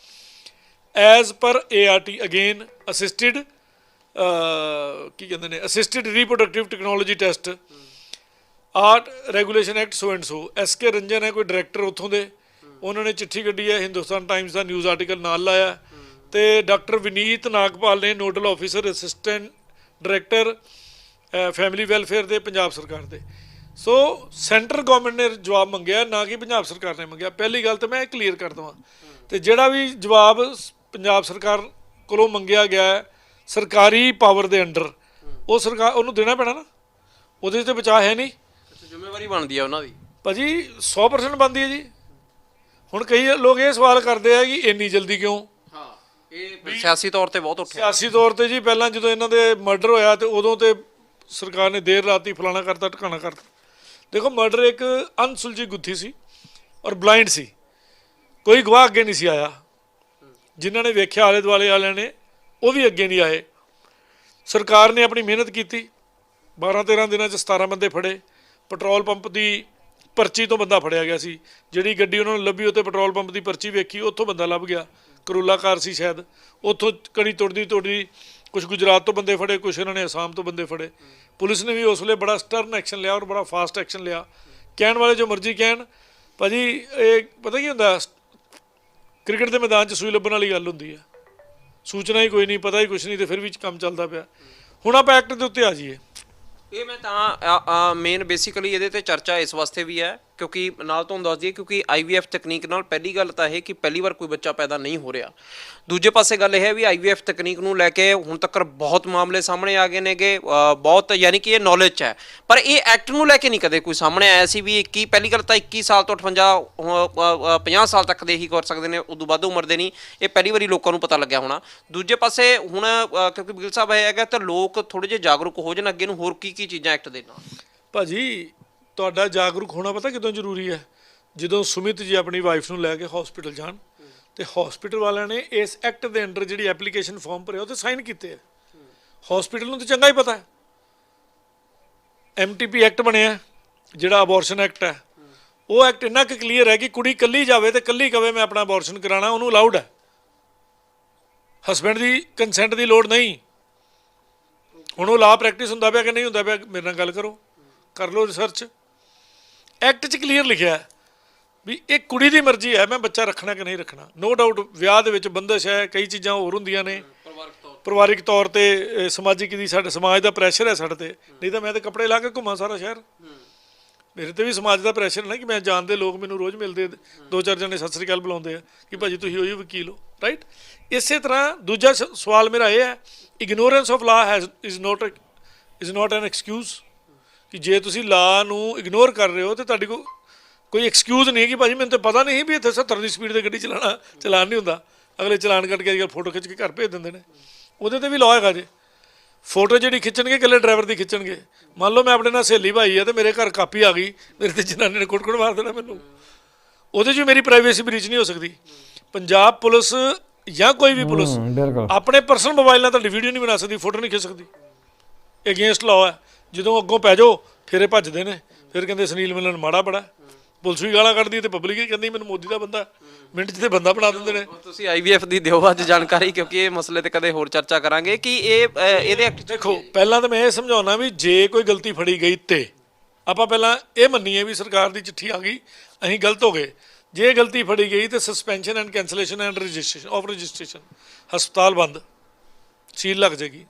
as per ART again assisted uh, ਕੀ ਕਹਿੰਦੇ ਨੇ assisted reproductive technology test ART regulation act so and so S K Ranjan ਹੈ ਕੋਈ director ਉੱਥੋਂ ਦੇ ਉਹਨਾਂ ਨੇ ਚਿੱਠੀ ਕੱਢੀ ਹੈ ਹਿੰਦੁਸਤਾਨ ਟਾਈਮਸ ਦਾ ਨਿਊਜ਼ ਆਰਟੀਕਲ ਨਾਲ ਲਾਇਆ ਤੇ ਡਾਕਟਰ ਵਿਨੀਤ ਨਾਗਪਾਲ ਨੇ nodal officer assistant director family welfare ਦੇ ਪੰਜਾਬ ਸਰਕਾਰ ਦੇ ਸੋ ਸੈਂਟਰ ਗਵਰਨਮੈਂਟ ਨੇ ਜਵਾਬ ਮੰਗਿਆ ਨਾ ਕਿ ਪੰਜਾਬ ਸਰਕਾਰ ਨੇ ਮੰਗਿਆ। ਪਹਿਲੀ ਗੱਲ ਤਾਂ ਮੈਂ ਇਹ ਕਲੀਅਰ ਕਰ ਦਵਾਂ। ਤੇ ਜਿਹੜਾ ਵੀ ਜਵਾਬ ਪੰਜਾਬ ਸਰਕਾਰ ਕੋਲੋਂ ਮੰਗਿਆ ਗਿਆ ਹੈ, ਸਰਕਾਰੀ ਪਾਵਰ ਦੇ ਅੰਡਰ ਉਹ ਸਰਕਾਰ ਉਹਨੂੰ ਦੇਣਾ ਪੈਣਾ ਨਾ? ਉਹਦੇ ਤੇ ਬਚਾਅ ਹੈ ਨਹੀਂ। ਜ਼ਿੰਮੇਵਾਰੀ ਬਣਦੀ ਹੈ ਉਹਨਾਂ ਦੀ। ਭਾਜੀ 100% ਬੰਦੀ ਹੈ ਜੀ। ਹੁਣ ਕਈ ਲੋਕ ਇਹ ਸਵਾਲ ਕਰਦੇ ਆ ਕਿ ਇੰਨੀ ਜਲਦੀ ਕਿਉਂ? ਹਾਂ ਇਹ ਸਿਆਸੀ ਤੌਰ ਤੇ ਬਹੁਤ ਉੱਠਿਆ। ਸਿਆਸੀ ਤੌਰ ਤੇ ਜੀ ਪਹਿਲਾਂ ਜਦੋਂ ਇਹਨਾਂ ਦੇ ਮਰਡਰ ਹੋਇਆ ਤੇ ਉਦੋਂ ਤੇ ਸਰਕਾਰ ਨੇ ਦੇਰ ਰਾਤੀ ਫਲਾਣਾ ਕਰਤਾ ਟਿਕਾਣਾ ਕਰਤਾ। ਦੇਖੋ ਮਰਡਰ ਇੱਕ ਅਨਸੁਲਝੀ ਗੁੱਥੀ ਸੀ ਔਰ ਬਲਾਈਂਡ ਸੀ। ਕੋਈ ਗਵਾਹ ਅੱਗੇ ਨਹੀਂ ਸੀ ਆਇਆ। ਜਿਨ੍ਹਾਂ ਨੇ ਵੇਖਿਆ ਆਲੇ ਦੁਆਲੇ ਵਾਲਿਆਂ ਨੇ, ਉਹ ਵੀ ਅੱਗੇ ਨਹੀਂ ਆਏ। ਸਰਕਾਰ ਨੇ ਆਪਣੀ ਮਿਹਨਤ ਕੀਤੀ। 12 13 ਦਿਨਾਂ ਚ 17 ਬੰਦੇ ਫੜੇ। ਪੈਟਰੋਲ ਪੰਪ ਦੀ ਪਰਚੀ ਤੋਂ ਬੰਦਾ ਫੜਿਆ ਗਿਆ ਸੀ। ਜਿਹੜੀ ਗੱਡੀ ਉਹਨਾਂ ਨੂੰ ਲੱਭੀ ਉੱਤੇ ਪੈਟਰੋਲ ਪੰਪ ਦੀ ਪਰਚੀ ਵੇਖੀ, ਉੱਥੋਂ ਬੰਦਾ ਲੱਭ ਗਿਆ। ਕਰੂਲਾ ਕਾਰ ਸੀ ਸ਼ਾਇਦ। ਉੱਥੋਂ ਕੜੀ ਤੋੜਦੀ ਤੋੜਦੀ ਕੁਝ ਗੁਜਰਾਤ ਤੋਂ ਬੰਦੇ ਫੜੇ ਕੁਝ ਇਹਨਾਂ ਨੇ ਅਸਾਮ ਤੋਂ ਬੰਦੇ ਫੜੇ। ਪੁਲਿਸ ਨੇ ਵੀ ਉਸ ਵੇਲੇ ਬੜਾ ਸਟਰਨ ਐਕਸ਼ਨ ਲਿਆ ਔਰ ਬੜਾ ਫਾਸਟ ਐਕਸ਼ਨ ਲਿਆ। ਕਹਿਣ ਵਾਲੇ ਜੋ ਮਰਜ਼ੀ ਕਹਿਣ, ਭਾਜੀ ਇਹ ਪਤਾ ਕੀ ਹੁੰਦਾ, ਕ੍ਰਿਕਟ ਦੇ ਮੈਦਾਨ 'ਚ ਸੂਈ ਲੱਭਣ ਵਾਲੀ ਗੱਲ ਹੁੰਦੀ ਹੈ। ਸੂਚਨਾ ਹੀ ਕੋਈ ਨਹੀਂ, ਪਤਾ ਹੀ ਕੁਝ ਨਹੀਂ ਤੇ ਫਿਰ ਵੀ ਕੰਮ ਚੱਲਦਾ ਪਿਆ। ਹੁਣ ਆਪਾਂ ਐਕਟ ਦੇ ਉੱਤੇ ਆ ਜਾਈਏ। ਇਹ ਮੈਂ ਤਾਂ ਮੇਨ ਬੇਸਿਕਲੀ ਇਹਦੇ ਤੇ ਚਰਚਾ ਇਸ ਵਾਸਤੇ ਵੀ ਹੈ ਕਿਉਂਕਿ ਨਾਲ ਤੁਹਾਨੂੰ ਦੱਸ ਦਈਏ ਕਿਉਂਕਿ ਆਈਵੀਐਫ ਤਕਨੀਕ ਨਾਲ ਪਹਿਲੀ ਗੱਲ ਤਾਂ ਇਹ ਕਿ ਪਹਿਲੀ ਵਾਰ ਕੋਈ ਬੱਚਾ ਪੈਦਾ ਨਹੀਂ ਹੋ ਰਿਹਾ। ਦੂਜੇ ਪਾਸੇ ਗੱਲ ਇਹ ਹੈ ਵੀ ਆਈਵੀਐਫ ਤਕਨੀਕ ਨੂੰ ਲੈ ਕੇ ਹੁਣ ਤੱਕ ਬਹੁਤ ਮਾਮਲੇ ਸਾਹਮਣੇ ਆ ਗਏ ਨੇਗੇ ਬਹੁਤ ਯਾਨੀ ਕਿ ਇਹ ਨੌਲੇਜ 'ਚ ਹੈ। ਪਰ ਇਹ ਐਕਟ ਨੂੰ ਲੈ ਕੇ ਨਹੀਂ ਕਦੇ ਕੋਈ ਸਾਹਮਣੇ ਆਇਆ ਸੀ ਵੀ 21 ਪਹਿਲੀ ਗੱਲ ਤਾਂ 21 ਸਾਲ ਤੋਂ 58 ਅ, 50 ਸਾਲ ਤੱਕ ਦੇ ਹੀ ਕਰ ਸਕਦੇ ਨੇ ਉਦੋਂ ਵੱਧ ਉਮਰ ਦੇ ਨਹੀਂ। ਇਹ ਪਹਿਲੀ ਵਾਰੀ ਲੋਕਾਂ ਨੂੰ ਪਤਾ ਲੱਗਿਆ ਹੋਣਾ। ਦੂਜੇ ਪਾਸੇ ਹੁਣ ਕਿਉਂਕਿ ਬਿਲ ਸਾਹਿਬ ਇਹ ਹੈਗਾ ਤਾਂ ਲੋਕ ਥੋੜੇ ਜਿਹਾ ਜਾਗਰੂਕ ਹੋ ਜਾਣ ਅੱਗੇ ਨੂੰ ਹੋਰ ਕੀ ਕੀ ਚੀਜ਼ਾਂ ਐਕਟ ਦੇ ਨਾਲ ਭਾਜੀ ਤੁਹਾਡਾ ਜਾਗਰੂਕ ਹੋਣਾ ਪਤਾ ਕਿਦੋਂ ਜ਼ਰੂਰੀ ਹੈ? ਜਦੋਂ ਸੁਮਿਤ ਜੀ ਆਪਣੀ ਵਾਈਫ ਨੂੰ ਲੈ ਕੇ ਹਸਪੀਟਲ ਜਾਣ, ਤੇ ਹਸਪੀਟਲ ਵਾਲਿਆਂ ਨੇ ਇਸ ਐਕਟ ਦੇ ਅੰਡਰ ਜਿਹੜੀ ਐਪਲੀਕੇਸ਼ਨ ਫਾਰਮ ਭਰਿਆ, ਉਹ ਤੇ ਸਾਈਨ ਕੀਤੇ ਆ। ਹਸਪੀਟਲ ਨੂੰ ਤਾਂ ਚੰਗਾ ਹੀ ਪਤਾ ਹੈ। ਐਮਟੀਪੀ ਐਕਟ ਬਣਿਆ, ਜਿਹੜਾ ਅਬੋਰਸ਼ਨ ਐਕਟ ਹੈ। ਉਹ ਐਕਟ ਇੰਨਾ ਕਿ ਕਲੀਅਰ ਹੈ ਕਿ ਕੁੜੀ ਕੱਲੀ ਜਾਵੇ ਤੇ ਕੱਲੀ ਕਵੇ ਮੈਂ ਆਪਣਾ ਅਬੋਰਸ਼ਨ ਕਰਾਣਾ ਉਹਨੂੰ ਅਲਾਉਡ ਹੈ। ਹਸਬੰਡ ਦੀ ਕੰਸੈਂਟ ਦੀ ਲੋੜ ਨਹੀਂ। ਹੁਣ ਉਹ ਲਾ ਪ੍ਰੈਕਟਿਸ ਹੁੰਦਾ ਪਿਆ ਕਿ ਨਹੀਂ ਹੁੰਦਾ ਪਿਆ, ਮੇਰੇ ਨਾਲ ਗੱਲ ਕਰੋ। ਕਰ ਲਓ ਰਿਸਰਚ ਐਕਟ 'ਚ ਕਲੀਅਰ ਲਿਖਿਆ ਹੈ ਵੀ ਇਹ ਕੁੜੀ ਦੀ ਮਰਜ਼ੀ ਹੈ ਮੈਂ ਬੱਚਾ ਰੱਖਣਾ ਕਿ ਨਹੀਂ ਰੱਖਣਾ। ਨੋ ਡਾਊਟ ਵਿਆਹ ਦੇ ਵਿੱਚ ਬੰਦਸ਼ ਹੈ ਕਈ ਚੀਜ਼ਾਂ ਹੋਰ ਹੁੰਦੀਆਂ ਨੇ। ਪਰਿਵਾਰਿਕ ਤੌਰ ਤੇ। ਸਮਾਜਿਕ ਦੀ ਸਾਡੇ ਸਮਾਜ ਦਾ ਪ੍ਰੈਸ਼ਰ ਹੈ ਸਾਡੇ ਤੇ। ਨਹੀਂ ਤਾਂ ਮੈਂ ਤੇ ਕੱਪੜੇ ਲਾ ਕੇ ਘੁੰਮਾਂ ਸਾਰਾ ਸ਼ਹਿਰ। ਮੇਰੇ ਤੇ ਵੀ ਸਮਾਜ ਦਾ ਪ੍ਰੈਸ਼ਰ ਨਾ ਕਿ ਮੈਂ ਜਾਣਦੇ ਲੋਕ ਮੈਨੂੰ ਰੋਜ਼ ਮਿਲਦੇ ਦੋ ਚਾਰ ਜਣੇ ਸਤਿ ਸ੍ਰੀ ਅਕਾਲ ਬੁਲਾਉਂਦੇ ਆ ਕਿ ਭਾਜੀ ਤੁਸੀਂ ਹੋਈ ਵਕੀਲ ਹੋ ਰਾਈਟ ਇਸੇ ਤਰ੍ਹਾਂ ਦੂਜਾ ਸਵਾਲ ਮੇਰਾ ਇਹ ਹੈ ignorance of law has is not is not an excuse ਕਿ ਜੇ ਤੁਸੀਂ ਲਾ ਨੂੰ ਇਗਨੋਰ ਕਰ ਰਹੇ ਹੋ ਤੇ ਤੁਹਾਡੀ ਕੋ ਕੋਈ ਐਕਸਕਿਊਜ਼ ਨਹੀਂ ਹੈ ਕਿ ਭਾਜੀ ਮੈਨੂੰ ਤਾਂ ਪਤਾ ਨਹੀਂ ਵੀ ਇੱਥੇ 70 ਦੀ ਸਪੀਡ ਤੇ ਗੱਡੀ ਚਲਾਣਾ ਚਲਾਨ ਨਹੀਂ ਹੁੰਦਾ। ਅਗਲੇ ਚਲਾਨ ਕੱਟ ਕੇ ਅੱਜ ਫੋਟੋ ਖਿੱਚ ਕੇ ਘਰ ਭੇਜ ਦਿੰਦੇ ਨੇ। ਉਹਦੇ ਤੇ ਵੀ ਲਾਅ ਹੈਗਾ ਜੇ। ਫੋਟੋ ਜਿਹੜੀ ਖਿੱਚਣਗੇ ਇਕੱਲੇ ਡਰਾਈਵਰ ਦੀ ਖਿੱਚਣਗੇ। ਮੰਨ ਲਓ ਮੈਂ ਆਪਣੇ ਨਾਲ ਸਹੇਲੀ ਭਾਈ ਆ ਤੇ ਮੇਰੇ ਘਰ ਕਾਪੀ ਆ ਗਈ। ਮੇਰੇ ਤੇ ਜਨਾਨੀ ਨੇ ਕੁੱਟ-ਕੁੱਟ ਮਾਰ ਦੇਣਾ ਮੈਨੂੰ। ਉਹਦੇ 'ਚ ਮੇਰੀ ਪ੍ਰਾਈਵੇਸੀ ਬ੍ਰੀਚ ਨਹੀਂ ਹੋ ਸਕਦੀ। ਪੰਜਾਬ ਪੁਲਿਸ ਜਾਂ ਕੋਈ ਵੀ ਪੁਲਿਸ ਆਪਣੇ ਪਰਸਨਲ ਮੋਬਾਈਲ ਨਾਲ ਤੁਹਾਡੀ ਵੀਡੀਓ ਨਹੀਂ ਬਣਾ ਸਕਦੀ ਫੋਟੋ ਨਹੀਂ ਖਿੱਚ ਸਕਦੀ। ਅਗੇਂਸਟ ਲਾਅ ਹੈ। ਜਦੋਂ ਅੱਗੋਂ ਪੈ ਜਾਓ ਫਿਰ ਇਹ ਭੱਜਦੇ ਨੇ। ਫਿਰ ਕਹਿੰਦੇ ਸੁਨੀਲ ਮਿਲਨ ਮਾੜਾ ਬੜਾ। ਪੁਲਿਸ ਵੀ ਗਾਲਾਂ ਕੱਢਦੀ ਹੈ ਤੇ ਪਬਲਿਕ ਵੀ ਕਹਿੰਦੀ ਮੈਨੂੰ ਮੋਦੀ ਦਾ ਬੰਦਾ ਹੈ। ਮਿੰਟ 'ਚ ਤੇ ਬੰਦਾ ਬਣਾ ਦਿੰਦੇ ਨੇ। ਤੁਸੀਂ ਆਈਵੀਐਫ ਦੀ ਦਿਓ ਅੱਜ ਜਾਣਕਾਰੀ ਕਿਉਂਕਿ ਇਹ ਮਸਲੇ ਤੇ ਕਦੇ ਹੋਰ ਚਰਚਾ ਕਰਾਂਗੇ ਕਿ ਇਹ ਇਹਦੇ ਐਕਟ ਦੇਖੋ ਪਹਿਲਾਂ ਤਾਂ ਮੈਂ ਇਹ ਸਮਝਾਉਣਾ ਵੀ ਜੇ ਕੋਈ ਗਲਤੀ ਫੜੀ ਗਈ ਤੇ ਆਪਾਂ ਪਹਿਲਾਂ ਇਹ ਮੰਨੀਏ ਵੀ ਸਰਕਾਰ ਦੀ ਚਿੱਠੀ ਆ ਗਈ ਅਸੀਂ ਗਲਤ ਹੋ ਗਏ। ਜੇ ਗਲਤੀ ਫੜੀ ਗਈ ਤੇ suspension and cancellation and registration of registration ਹਸਪਤਾਲ ਬੰਦ ਸੀਲ ਲੱਗ ਜਾਏਗੀ।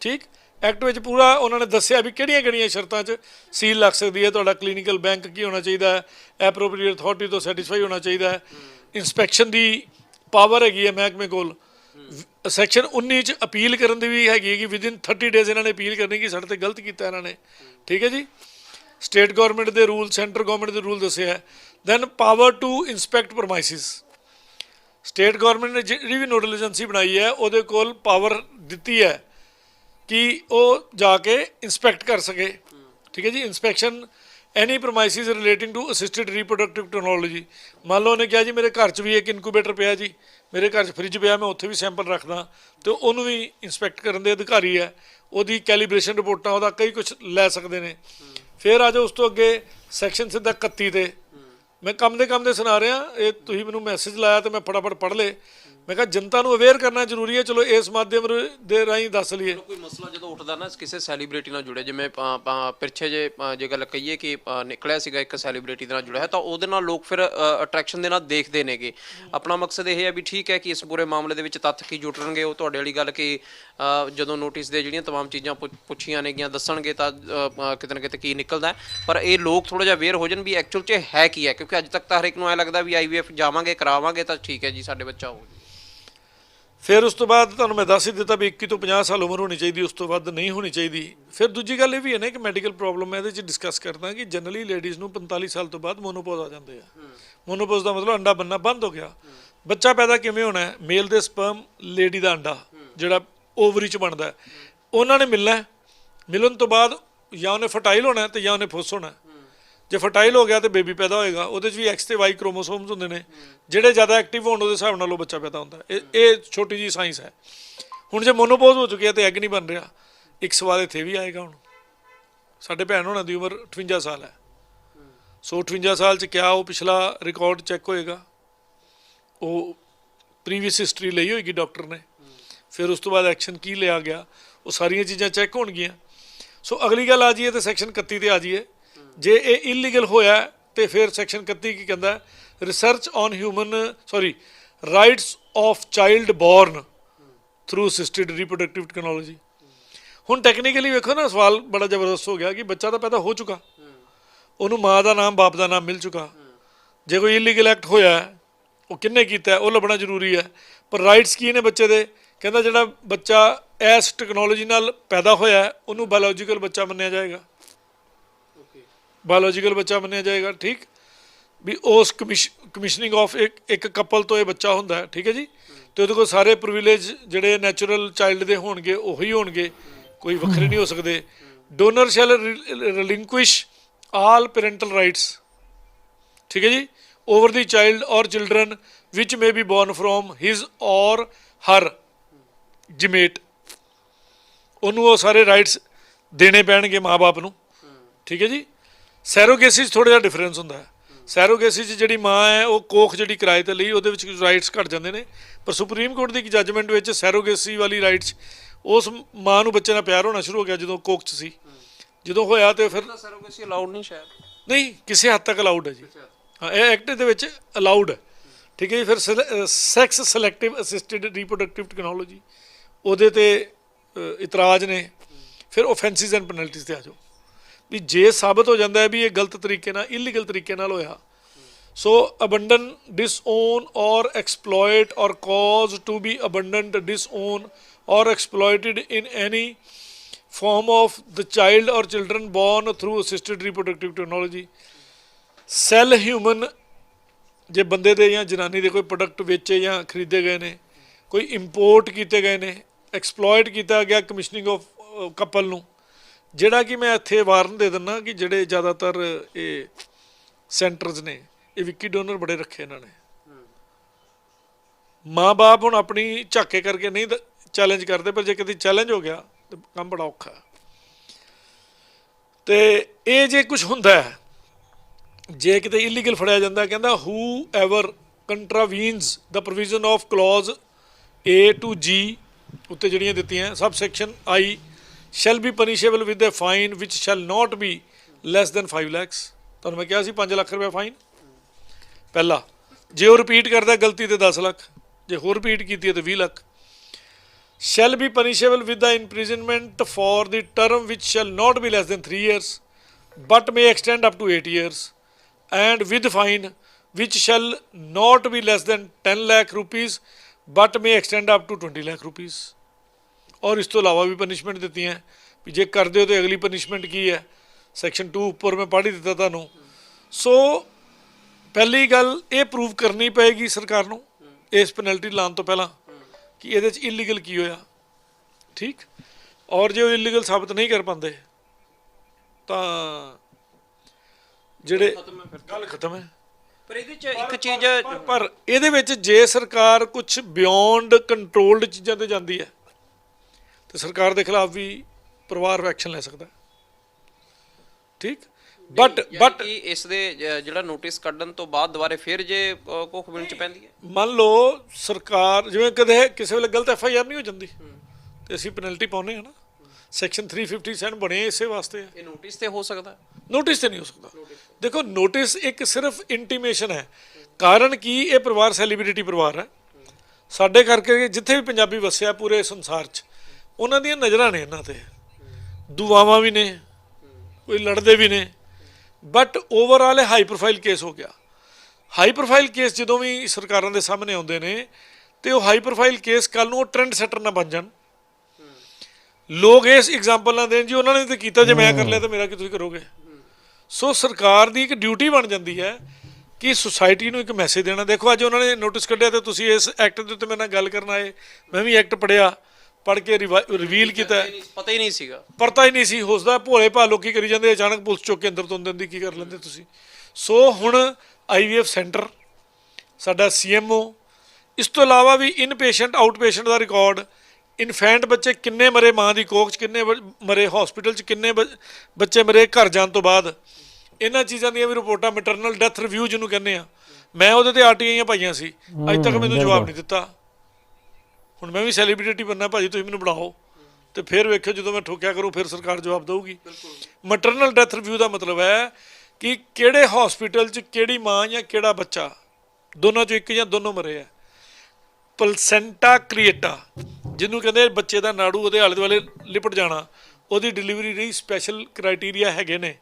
ਠੀਕ? ਐਕਟ ਵਿੱਚ ਪੂਰਾ ਉਹਨਾਂ ਨੇ ਦੱਸਿਆ ਵੀ ਕਿਹੜੀਆਂ ਕਿਹੜੀਆਂ ਸ਼ਰਤਾਂ 'ਚ ਸੀਲ ਲੱਗ ਸਕਦੀ ਹੈ, ਤੁਹਾਡਾ ਕਲੀਨਿਕਲ ਬੈਂਕ ਕੀ ਹੋਣਾ ਚਾਹੀਦਾ ਹੈ ਐਪਰੋਪਰੀਏਟ ਅਥਾਰਟੀ ਤੋਂ ਸੈਟੀਸਫਾਈ ਹੋਣਾ ਚਾਹੀਦਾ ਹੈ। ਇਨਸਪੈਕਸ਼ਨ ਦੀ ਪਾਵਰ ਹੈਗੀ ਹੈ ਮਹਿਕਮੇ ਕੋਲ। ਸੈਕਸ਼ਨ 19 ਚ ਅਪੀਲ ਕਰਨ ਦੀ ਵੀ ਹੈਗੀ ਹੈ ਕਿ ਵਿਦਿਨ 30 ਡੇਜ਼ ਇਹਨਾਂ ਨੇ ਅਪੀਲ ਕਰਨੀ ਕਿ ਸਾਡੇ ਤੇ ਗਲਤ ਕੀਤਾ ਇਹਨਾਂ ਨੇ। ਠੀਕ ਹੈ ਜੀ? ਸਟੇਟ ਗਵਰਨਮੈਂਟ ਦੇ ਰੂਲ ਸੈਂਟਰ ਗਵਰਨਮੈਂਟ ਦੇ ਰੂਲ ਦੱਸਿਆ ਹੈ। Then power to inspect premises state government ਨੇ ਜਿਹੜੀ ਵੀ ਨੋਡਲ ਏਜੰਸੀ ਬਣਾਈ ਹੈ, ਉਹਦੇ ਕੋਲ ਪਾਵਰ ਦਿੱਤੀ ਹੈ। ਕਿ ਉਹ ਜਾ ਕੇ ਇਨਸਪੈਕਟ ਕਰ ਸਕੇ। ਠੀਕ ਹੈ ਜੀ? Inspection any premises relating to assisted reproductive technology ਮੰਨ ਲਓ ਉਹਨੇ ਕਿਹਾ ਜੀ, ਮੇਰੇ ਘਰ 'ਚ ਵੀ ਇੱਕ ਇਨਕੂਬੇਟਰ ਪਿਆ ਜੀ। ਮੇਰੇ ਘਰ 'ਚ ਫ੍ਰਿਜ ਪਿਆ, ਮੈਂ ਉੱਥੇ ਵੀ ਸੈਂਪਲ ਰੱਖਦਾ। ਤੇ ਉਹਨੂੰ ਵੀ ਇਨਸਪੈਕਟ ਕਰਨ ਦੇ ਅਧਿਕਾਰੀ ਹੈ। ਉਹਦੀ ਕੈਲੀਬ੍ਰੇਸ਼ਨ ਰਿਪੋਰਟਾਂ ਉਹਦਾ ਕਈ ਕੁਝ ਲੈ ਸਕਦੇ ਨੇ। ਫਿਰ ਆ ਜਾਓ ਉਸ ਤੋਂ ਅੱਗੇ ਸੈਕਸ਼ਨ ਸਿੱਧਾ 31 ਤੇ। ਮੈਂ ਕੰਮ ਦੇ ਕੰਮ ਦੇ ਸੁਣਾ ਰਿਹਾ। ਇਹ ਤੁਸੀਂ ਮੈਨੂੰ ਮੈਸੇਜ ਲਾਇਆ ਤੇ ਮੈਂ ਫਟਾਫਟ ਪੜ੍ਹ ਲੇ ਮੈਂ ਕਿਹਾ ਜਨਤਾ ਨੂੰ ਅਵੇਅਰ ਕਰਨਾ ਜ਼ਰੂਰੀ ਹੈ ਚਲੋ ਇਸ ਮਾਧਿਅਮ ਰ- ਦੇ ਰਾਹੀਂ ਦੱਸ ਲਈਏ ਕੋਈ ਮਸਲਾ ਜਦੋਂ ਉੱਠਦਾ ਨਾ ਕਿਸੇ ਸੈਲੀਬ੍ਰਿਟੀ ਨਾਲ ਜੁੜੇ ਜਿਵੇਂ ਅ, ਅ, ਪਿੱਛੇ ਜੇ ਅ, ਜੇ ਗੱਲ ਕਹੀਏ ਕਿ ਅ, ਨਿਕਲਿਆ ਸੀਗਾ ਇੱਕ ਸੈਲੀਬ੍ਰਿਟੀ ਦੇ ਨਾਲ ਜੁੜਿਆ ਹੈ ਤਾਂ ਉਹਦੇ ਨਾਲ ਲੋਕ ਫਿਰ ਅਟਰੈਕਸ਼ਨ ਦੇ ਨਾਲ ਦੇਖਦੇ ਨੇਗੇ ਆਪਣਾ ਮਕਸਦ ਇਹ ਹੈ ਵੀ ਠੀਕ ਹੈ ਕਿ ਇਸ ਪੂਰੇ ਮਾਮਲੇ ਦੇ ਵਿੱਚ ਤੱਥ ਕੀ ਜੁਟਣਗੇ ਉਹ ਤੁਹਾਡੇ ਵਾਲੀ ਗੱਲ ਕਿ ਅ, ਜਦੋਂ ਨੋਟਿਸ ਦੇ ਜਿਹੜੀਆਂ तमाम ਚੀਜ਼ਾਂ ਪੁੱਛ- ਪੁੱਛੀਆਂ ਨੇਗੀਆਂ ਦੱਸਣਗੇ ਤਾਂ ਅ, ਅ, ਕਿਤੇ ਨਾ ਕਿਤੇ ਕੀ ਨਿਕਲਦਾ ਹੈ। ਪਰ ਇਹ ਲੋਕ ਥੋੜਾ ਜਿਹਾ ਅਵੇਅਰ ਹੋ ਜਾਣ ਵੀ ਐਕਚੁਅਲ 'ਚ ਹੈ ਕੀ ਹੈ ਕਿਉਂਕਿ ਅੱਜ ਤੱਕ ਤਾਂ ਹਰ ਇੱਕ ਨੂੰ ਐ ਲੱਗਦਾ ਵੀ ਆਈਵੀਐਫ ਜਾਵਾਂਗੇ ਕਰਾਵਾਂਗੇ ਤਾਂ ਠੀਕ ਹੈ ਜੀ ਸਾਡੇ ਬੱਚਾ ਹੋ ਫਿਰ ਉਸ ਤੋਂ ਬਾਅਦ ਤੁਹਾਨੂੰ ਮੈਂ ਦੱਸ ਹੀ ਦਿੱਤਾ ਵੀ 21 ਤੋਂ 50 ਸਾਲ ਉਮਰ ਹੋਣੀ ਚਾਹੀਦੀ, ਉਸ ਤੋਂ ਵੱਧ ਨਹੀਂ ਹੋਣੀ ਚਾਹੀਦੀ। ਫਿਰ ਦੂਜੀ ਗੱਲ ਇਹ ਵੀ ਹੈ ਨਾ ਕਿ ਮੈਡੀਕਲ ਪ੍ਰੋਬਲਮ ਮੈਂ ਇਹਦੇ ਚ ਡਿਸਕਸ ਕਰਦਾ ਕਿ ਜਨਰਲੀ ਲੇਡੀਜ਼ ਨੂੰ 45 ਸਾਲ ਤੋਂ ਬਾਅਦ ਮੋਨੋਪੋਜ਼ ਆ ਜਾਂਦੇ ਆ। ਮੋਨੋਪੋਜ਼ ਦਾ ਮਤਲਬ ਅੰਡਾ ਬੰਨਾ ਬੰਦ ਹੋ ਗਿਆ। ਬੱਚਾ ਪੈਦਾ ਕਿਵੇਂ ਹੋਣਾ ਹੈ? ਮੇਲ ਦੇ ਸਪਰਮ ਲੇਡੀ ਦਾ ਅੰਡਾ, ਜਿਹੜਾ ਓਵਰੀ ਚ ਬਣਦਾ ਉਹਨਾਂ ਨੇ ਮਿਲਣਾ ਮਿਲਣ ਤੋਂ ਬਾਅਦ ਜਾਂ ਉਹਨੇ ਫਰਟਾਈਲ ਹੋਣਾ ਹੈ ਤੇ ਜਾਂ ਉਹਨੇ ਫੁੱਸ ਹੋਣਾ ਜੇ ਫਰਟਾਈਲ ਹੋ ਗਿਆ ਤੇ ਬੇਬੀ ਪੈਦਾ ਹੋਏਗਾ, ਉਹਦੇ 'ਚ ਵੀ ਐਕਸ ਤੇ ਵਾਈ ਕ੍ਰੋਮੋਸੋਮਸ ਹੁੰਦੇ ਨੇ। ਜਿਹੜੇ ਜ਼ਿਆਦਾ ਐਕਟਿਵ ਹੋਣ, ਉਹਦੇ ਹਿਸਾਬ ਨਾਲ ਉਹ ਬੱਚਾ ਪੈਦਾ ਹੁੰਦਾ। ਇਹ ਇਹ ਛੋਟੀ ਜੀ ਸਾਇੰਸ ਹੈ। ਹੁਣ ਜੇ ਮੋਨੋਪੋਜ਼ ਹੋ ਚੁੱਕਿਆ ਤੇ ਐਗ ਨਹੀਂ ਬਣ ਰਿਹਾ, ਇੱਕ ਸਵਾਲ ਇੱਥੇ ਵੀ ਆਏਗਾ ਹੁਣ। ਸਾਡੇ ਭੈਣ ਹੋਣਾ ਦੀ ਉਮਰ 58 ਸਾਲ ਹੈ। ਸੋ 58 ਸਾਲ 'ਚ ਕਿਆ ਉਹ ਪਿਛਲਾ ਰਿਕਾਰਡ ਚੈੱਕ ਹੋਏਗਾ? ਉਹ ਪ੍ਰੀਵੀਅਸ ਹਿਸਟਰੀ ਲਈ ਹੋਏਗੀ ਡਾਕਟਰ ਨੇ। ਫਿਰ ਉਸ ਤੋਂ ਬਾਅਦ ਐਕਸ਼ਨ ਕੀ ਲਿਆ ਗਿਆ? ਉਹ ਸਾਰੀਆਂ ਚੀਜ਼ਾਂ ਚੈੱਕ ਹੋਣਗੀਆਂ। ਸੋ ਅਗਲੀ ਗੱਲ ਆ ਜਾਈਏ ਤੇ ਸੈਕਸ਼ਨ 31 ਤੇ ਆ ਜਾਈਏ। ਜੇ ਇਹ ਇਲੀਗਲ ਹੋਇਆ ਹੈ, ਤੇ ਫਿਰ ਸੈਕਸ਼ਨ 31 ਕੀ ਕਹਿੰਦਾ research on human sorry rights of child born through assisted reproductive technology ਹੁਣ ਟੈਕਨੀਕਲੀ ਵੇਖੋ ਨਾ ਸਵਾਲ ਬੜਾ ਜ਼ਬਰਦਸਤ ਹੋ ਗਿਆ ਕਿ ਬੱਚਾ ਤਾਂ ਪੈਦਾ ਹੋ ਚੁੱਕਾ। ਉਹਨੂੰ ਮਾਂ ਦਾ ਨਾਮ ਬਾਪ ਦਾ ਨਾਮ ਮਿਲ ਚੁੱਕਾ। ਜੇ ਕੋਈ ਇਲੀਗਲ ਐਕਟ ਹੋਇਆ ਉਹ ਕਿੰਨੇ ਕੀਤਾ ਉਹ ਲੱਭਣਾ ਜ਼ਰੂਰੀ ਹੈ। ਪਰ ਰਾਈਟਸ ਕੀ ਨੇ ਬੱਚੇ ਦੇ? ਕਹਿੰਦਾ ਜਿਹੜਾ ਬੱਚਾ ਇਸ ਟੈਕਨੋਲੋਜੀ ਨਾਲ ਪੈਦਾ ਹੋਇਆ ਉਹਨੂੰ ਬਾਇਓਲੋਜੀਕਲ ਬੱਚਾ ਮੰਨਿਆ ਜਾਏਗਾ। ਬਾਇਓਲੋਜੀਕਲ ਬੱਚਾ ਮੰਨਿਆ ਜਾਏਗਾ, ਠੀਕ? ਵੀ ਉਸ ਕਮਿਸ਼ਨਿੰਗ ਆਫ ਇੱਕ ਇੱਕ ਕਪਲ ਤੋਂ ਇਹ ਬੱਚਾ ਹੁੰਦਾ, ਠੀਕ ਹੈ ਜੀ? ਤੇ ਉਹਦੇ ਕੋਲ ਸਾਰੇ ਪ੍ਰਿਵਿਲੇਜ ਜਿਹੜੇ ਨੈਚੁਰਲ ਚਾਈਲਡ ਦੇ ਹੋਣਗੇ, ਉਹੀ ਹੋਣਗੇ, ਕੋਈ ਵੱਖਰੇ ਨਹੀਂ ਹੋ ਸਕਦੇ। Donor shall relinquish all parental rights ਠੀਕ ਹੈ ਜੀ? Over the child or children which may be born from his or her ਜਿਮੇਟ। ਉਹਨੂੰ ਉਹ ਸਾਰੇ ਰਾਈਟਸ ਦੇਣੇ ਪੈਣਗੇ ਮਾਪੇ ਨੂੰ, ਠੀਕ ਹੈ ਜੀ? ਸੈਰੋਗੇਸੀ 'ਚ ਥੋੜਾ ਜਿਹਾ ਡਿਫਰੈਂਸ ਹੁੰਦਾ ਹੈ। ਸੈਰੋਗੇਸੀ 'ਚ ਜਿਹੜੀ ਮਾਂ ਹੈ ਉਹ ਕੋਖ ਜਿਹੜੀ ਕਿਰਾਏ ਤੇ ਲਈ ਉਹਦੇ ਵਿੱਚ ਕੁਝ ਰਾਈਟਸ ਘਟ ਜਾਂਦੇ ਨੇ। ਪਰ ਸੁਪਰੀਮ ਕੋਰਟ ਦੀ ਇੱਕ ਜੱਜਮੈਂਟ ਵਿੱਚ ਸੈਰੋਗੇਸੀ ਵਾਲੀ ਰਾਈਟਸ ਉਸ ਮਾਂ ਨੂੰ ਬੱਚੇ ਨਾਲ ਪਿਆਰ ਹੋਣਾ ਸ਼ੁਰੂ ਹੋ ਗਿਆ ਜਦੋਂ ਕੋਖ 'ਚ ਸੀ। ਜਦੋਂ ਹੋਇਆ ਤੇ ਫਿਰ ਸਰੋਗੇਸੀ ਅਲਾਉਡ ਨਹੀਂ ਸ਼ਾਇਦ। ਨਹੀਂ ਕਿਸੇ ਹੱਦ ਤੱਕ ਅਲਾਉਡ ਹੈ ਜੀ। ਹਾਂ ਇਹ ਐਕਟ ਦੇ ਵਿੱਚ ਅਲਾਉਡ ਹੈ। ਠੀਕ ਹੈ ਜੀ ਫਿਰ sex selective assisted reproductive technology ਉਹਦੇ ਤੇ ਇਤਰਾਜ਼ ਨੇ। ਫਿਰ ਆਫੈਂਸਿਸ ਐਂਡ ਪੈਨਲਟੀਜ਼ ਤੇ ਆ ਜਾਓ। ਵੀ ਜੇ ਸਾਬਤ ਹੋ ਜਾਂਦਾ ਹੈ ਵੀ ਇਹ ਗਲਤ ਤਰੀਕੇ ਨਾਲ ਇਲੀਗਲ ਤਰੀਕੇ ਨਾਲ ਹੋਇਆ so ਅਬੰਡਨ disown or exploit or cause to be abandoned disown or exploited in any form of the child or children born through assisted reproductive technology sell human ਜੇ ਬੰਦੇ ਦੇ ਜਾਂ ਜਨਾਨੀ ਦੇ ਕੋਈ ਪ੍ਰੋਡਕਟ ਵੇਚੇ ਜਾਂ ਖਰੀਦੇ ਗਏ ਨੇ ਕੋਈ ਇੰਪੋਰਟ ਕੀਤੇ ਗਏ ਨੇ ਐਕਸਪਲੋਇਟ ਕੀਤਾ ਗਿਆ ਕਮਿਸ਼ਨਿੰਗ ਆਫ ਕਪਲ ਨੂੰ ਜਿਹੜਾ ਕਿ ਮੈਂ ਇੱਥੇ ਵਾਰਨ ਦੇ ਦਿੰਦਾ ਕਿ ਜਿਹੜੇ ਜ਼ਿਆਦਾਤਰ ਇਹ ਸੈਂਟਰਸ ਨੇ, ਇਹ ਵਿੱਕੀ ਡੋਨਰ ਬੜੇ ਰੱਖੇ ਇਹਨਾਂ ਨੇ। ਮਾਂ-ਬਾਪ ਹੁਣ ਆਪਣੀ ਝਾਕੇ ਕਰਕੇ ਨਹੀਂ ਚੈਲੰਜ ਕਰਦੇ, ਪਰ ਜੇ ਕਦੀ ਚੈਲੰਜ ਹੋ ਗਿਆ, ਤਾਂ ਕੰਮ ਬੜਾ ਔਖਾ। ਹੈ ਤੇ ਇਹ ਜੇ ਕੁਝ ਹੁੰਦਾ ਹੈ, ਜੇ ਕਿਤੇ ਇਲੀਗਲ ਫੜਿਆ ਜਾਂਦਾ, ਕਹਿੰਦਾ whoever contravenes the provision of clause A to G, ਉੱਤੇ ਜਿਹੜੀਆਂ ਦਿੱਤੀਆਂ, sub section I shall be punishable with a fine which shall not be less than 5 lakhs ਤੁਹਾਨੂੰ ਮੈਂ ਕਿਹਾ ਸੀ 5 ਲੱਖ ਰੁਪਏ ਫਾਈਨ ਪਹਿਲਾ ਜੇ ਉਹ ਰਿਪੀਟ ਕਰਦਾ ਗਲਤੀ ਤੇ 10 ਲੱਖ ਜੇ ਹੋਰ ਰਿਪੀਟ ਕੀਤੀ ਹੈ ਤੇ 20 lakh shall be punishable with the imprisonment for the term which shall not be less than 3 years but may extend up to 8 years and with fine which shall not be less than 10 lakh rupees but may extend up to 20 lakh rupees ਔਰ ਇਸ ਤੋਂ ਇਲਾਵਾ ਵੀ punishment ਦਿੱਤੀਆਂ ਵੀ ਜੇ ਕਰਦੇ ਹੋ ਤੇ ਅਗਲੀ ਪਨਿਸ਼ਮੈਂਟ ਕੀ ਹੈ? ਸੈਕਸ਼ਨ 2 ਉੱਪਰ ਮੈਂ ਪੜ੍ਹ ਹੀ ਦਿੱਤਾ ਤੁਹਾਨੂੰ। ਸੋ ਪਹਿਲੀ ਗੱਲ ਇਹ ਪ੍ਰੂਵ ਕਰਨੀ ਪਏਗੀ ਸਰਕਾਰ ਨੂੰ ਇਸ ਪੈਨਲਟੀ ਲਾਉਣ ਤੋਂ ਪਹਿਲਾਂ ਕਿ ਇਹਦੇ ਚ ਇਲੀਗਲ ਕੀ ਹੋਇਆ। ਠੀਕ? ਔਰ ਜੇ ਉਹ ਇਲੀਗਲ ਸਾਬਤ ਨਹੀਂ ਕਰ ਪਾਉਂਦੇ ਤਾਂ ਜਿਹੜੇ ਗੱਲ ਖਤਮ ਹੈ ਪਰ ਇਹਦੇ 'ਚ ਇੱਕ ਚੀਜ਼ ਪਰ- ਪਰ ਇਹਦੇ ਵਿੱਚ ਜੇ ਸਰਕਾਰ ਕੁਝ ਬਿਯੋਂਡ ਕੰਟਰੋਲਡ ਚੀਜ਼ਾਂ ਤੇ ਜਾਂਦੀ ਹੈ ਤੇ ਸਰਕਾਰ ਦੇ ਖਿਲਾਫ ਵੀ ਪਰਿਵਾਰ ਐਕਸ਼ਨ ਲੈ ਸਕਦਾ। ਹੈ। ਠੀਕ ਬਟ ਬਟ ਇਸ ਦੇ ਜਿਹੜਾ ਨੋਟਿਸ ਕੱਢਣ ਤੋਂ ਬਾਅਦ ਦੁਬਾਰੇ ਫਿਰ ਜੇ ਕੁੱਖ ਬਿੰਨ ਚ ਪੈਂਦੀ ਹੈ? ਮੰਨ ਲਓ ਸਰਕਾਰ ਜਿਵੇਂ ਕਦੇ ਕਿਸੇ ਵੇਲੇ ਗਲਤ ਐਫ ਆਈ ਆਰ ਨਹੀਂ ਹੋ ਜਾਂਦੀ ਤੇ ਅਸੀਂ ਪੈਨਲਟੀ ਪਾਉਨੇ ਆ ਨਾ। ਸੈਕਸ਼ਨ 357 ਬਣੇ ਇਸੇ ਵਾਸਤੇ ਹੈ ਇਹ ਨੋਟਿਸ ਤੇ ਹੋ ਸਕਦਾ? ਹੈ। ਨੋਟਿਸ ਤੇ ਨਹੀਂ ਹੋ ਸਕਦਾ। ਦੇਖੋ ਨੋਟਿਸ ਇੱਕ ਸਿਰਫ ਇੰਟੀਮੇਸ਼ਨ ਹੈ। ਕਾਰਨ ਕੀ? ਇਹ ਪਰਿਵਾਰ ਸੈਲੀਬ੍ਰਿਟੀ ਪਰਿਵਾਰ ਹੈ। ਸਾਡੇ ਕਰਕੇ ਜਿੱਥੇ ਵੀ ਪੰਜਾਬੀ ਵਸਿਆ ਪੂਰੇ ਸੰਸਾਰ 'ਚ ਉਹਨਾਂ ਦੀਆਂ ਨਜ਼ਰਾਂ ਨੇ ਇਹਨਾਂ ਤੇ। ਦੁਆਵਾਂ ਵੀ ਨੇ, ਕੋਈ ਲੜਦੇ ਵੀ ਨੇ। ਬਟ ਓਵਰਆਲ ਇਹ ਹਾਈ ਪ੍ਰੋਫਾਈਲ ਕੇਸ ਹੋ ਗਿਆ। ਹਾਈ ਪ੍ਰੋਫਾਈਲ ਕੇਸ ਜਦੋਂ ਵੀ ਸਰਕਾਰਾਂ ਦੇ ਸਾਹਮਣੇ ਆਉਂਦੇ ਨੇ, ਤੇ ਉਹ ਹਾਈ ਪ੍ਰੋਫਾਈਲ ਕੇਸ ਕੱਲ ਨੂੰ ਉਹ ਟ੍ਰੈਂਡ ਸੈਟਰ ਨਾ ਬਣ ਜਾਣ। ਲੋਕ ਇਸ ਐਗਜ਼ਾਮਪਲ ਨਾ ਦੇਣ ਜੀ, ਉਹਨਾਂ ਨੇ ਤਾਂ ਕੀਤਾ, ਜੇ ਮੈਂ ਕਰ ਲਿਆ ਤਾਂ ਮੇਰਾ ਕੀ ਤੁਸੀਂ ਕਰੋਗੇ? ਸੋ ਸਰਕਾਰ ਦੀ ਇੱਕ ਡਿਊਟੀ ਬਣ ਜਾਂਦੀ ਹੈ ਕਿ ਸੁਸਾਇਟੀ ਨੂੰ ਇੱਕ ਮੈਸੇਜ ਦੇਣਾ। ਦੇਖੋ, ਅੱਜ ਉਹਨਾਂ ਨੇ ਨੋਟਿਸ ਕੱਢਿਆ ਤੇ ਤੁਸੀਂ ਇਸ ਐਕਟ ਦੇ ਉੱਤੇ ਮੇਰੇ ਨਾਲ ਗੱਲ ਕਰਨ ਆਏ। ਮੈਂ ਵੀ ਐਕਟ ਪੜਿਆ ਪੜ ਕੇ ਰਿਵੀਲ ਕੀਤਾ ਪਤਾ ਹੀ ਨਹੀਂ ਸੀਗਾ। ਪਰਤਾ ਹੀ ਨਹੀਂ ਸੀ ਹੁਸਦਾ ਭੋਲੇ ਭਾ ਲੋਕੀ ਕਰੀ ਜਾਂਦੇ ਅਚਾਨਕ ਪੁਲਿਸ ਚੁੱਕ ਕੇ ਅੰਦਰ ਤੋਂ ਦਿੰਦੀ ਕੀ ਕਰ ਲੈਂਦੇ ਤੁਸੀਂ। ਸੋ ਹੁਣ ਆਈਵੀਐਫ ਸੈਂਟਰ ਸਾਡਾ ਸੀਐਮਓ ਇਸ ਤੋਂ ਇਲਾਵਾ ਵੀ ਇਨ ਪੇਸ਼ੈਂਟ ਆਊਟ ਪੇਸ਼ੈਂਟ ਦਾ ਰਿਕਾਰਡ ਇਨਫੈਂਟ ਬੱਚੇ ਕਿੰਨੇ ਮਰੇ ਮਾਂ ਦੀ ਕੋਖ 'ਚ ਕਿੰਨੇ ਮਰੇ ਹਸਪੀਟਲ 'ਚ ਕਿੰਨੇ ਬ- ਬੱਚੇ ਮਰੇ ਘਰ ਜਾਣ ਤੋਂ ਬਾਅਦ। ਇਹਨਾਂ ਚੀਜ਼ਾਂ ਦੀਆਂ ਵੀ ਰਿਪੋਰਟਾਂ ਮੈਟਰਨਲ ਡੈਥ ਰਿਵਿਊ ਜਿਹਨੂੰ ਕਹਿੰਦੇ ਆ। ਮੈਂ ਉਹਦੇ ਤੇ ਆਰਟੀਆਈਆਂ ਪਾਈਆਂ ਸੀ। ਅੱਜ ਤੱਕ ਮੈਨੂੰ ਜਵਾਬ ਨਹੀਂ ਦਿੱਤਾ। ਹੁਣ ਮੈਂ ਵੀ ਸੈਲੀਬ੍ਰਿਟੀ ਬੰਨਾ ਭਾਜੀ ਤੁਸੀਂ ਮੈਨੂੰ ਬਣਾਓ। ਤੇ ਫਿਰ ਵੇਖਿਓ ਜਦੋਂ ਮੈਂ ਠੋਕਿਆ ਕਰੂੰ ਫਿਰ ਸਰਕਾਰ ਜਵਾਬ ਦਊਗੀ। ਮੈਟਰਨਲ ਡੈਥ ਰਿਵਿਊ ਦਾ ਮਤਲਬ ਹੈ ਕਿ ਕਿਹੜੇ ਹਸਪੀਟਲ 'ਚ ਕਿਹੜੀ ਮਾਂ ਜਾਂ ਕਿਹੜਾ ਬੱਚਾ ਦੋਨਾਂ 'ਚੋਂ ਇੱਕ ਜਾਂ ਦੋਨੋਂ ਮਰੇ ਆ। ਪਲਸੈਂਟਾ ਕ੍ਰੀਏਟਾ ਜਿਹਨੂੰ ਕਹਿੰਦੇ ਬੱਚੇ ਦਾ ਨਾੜੂ ਉਹਦੇ ਆਲੇ ਦੁਆਲੇ ਲਿਪਟ ਜਾਣਾ ਉਹਦੀ ਡਿਲੀਵਰੀ ਲਈ ਸਪੈਸ਼ਲ ਕ੍ਰਾਈਟੇਰੀਆ ਹੈਗੇ ਨੇ।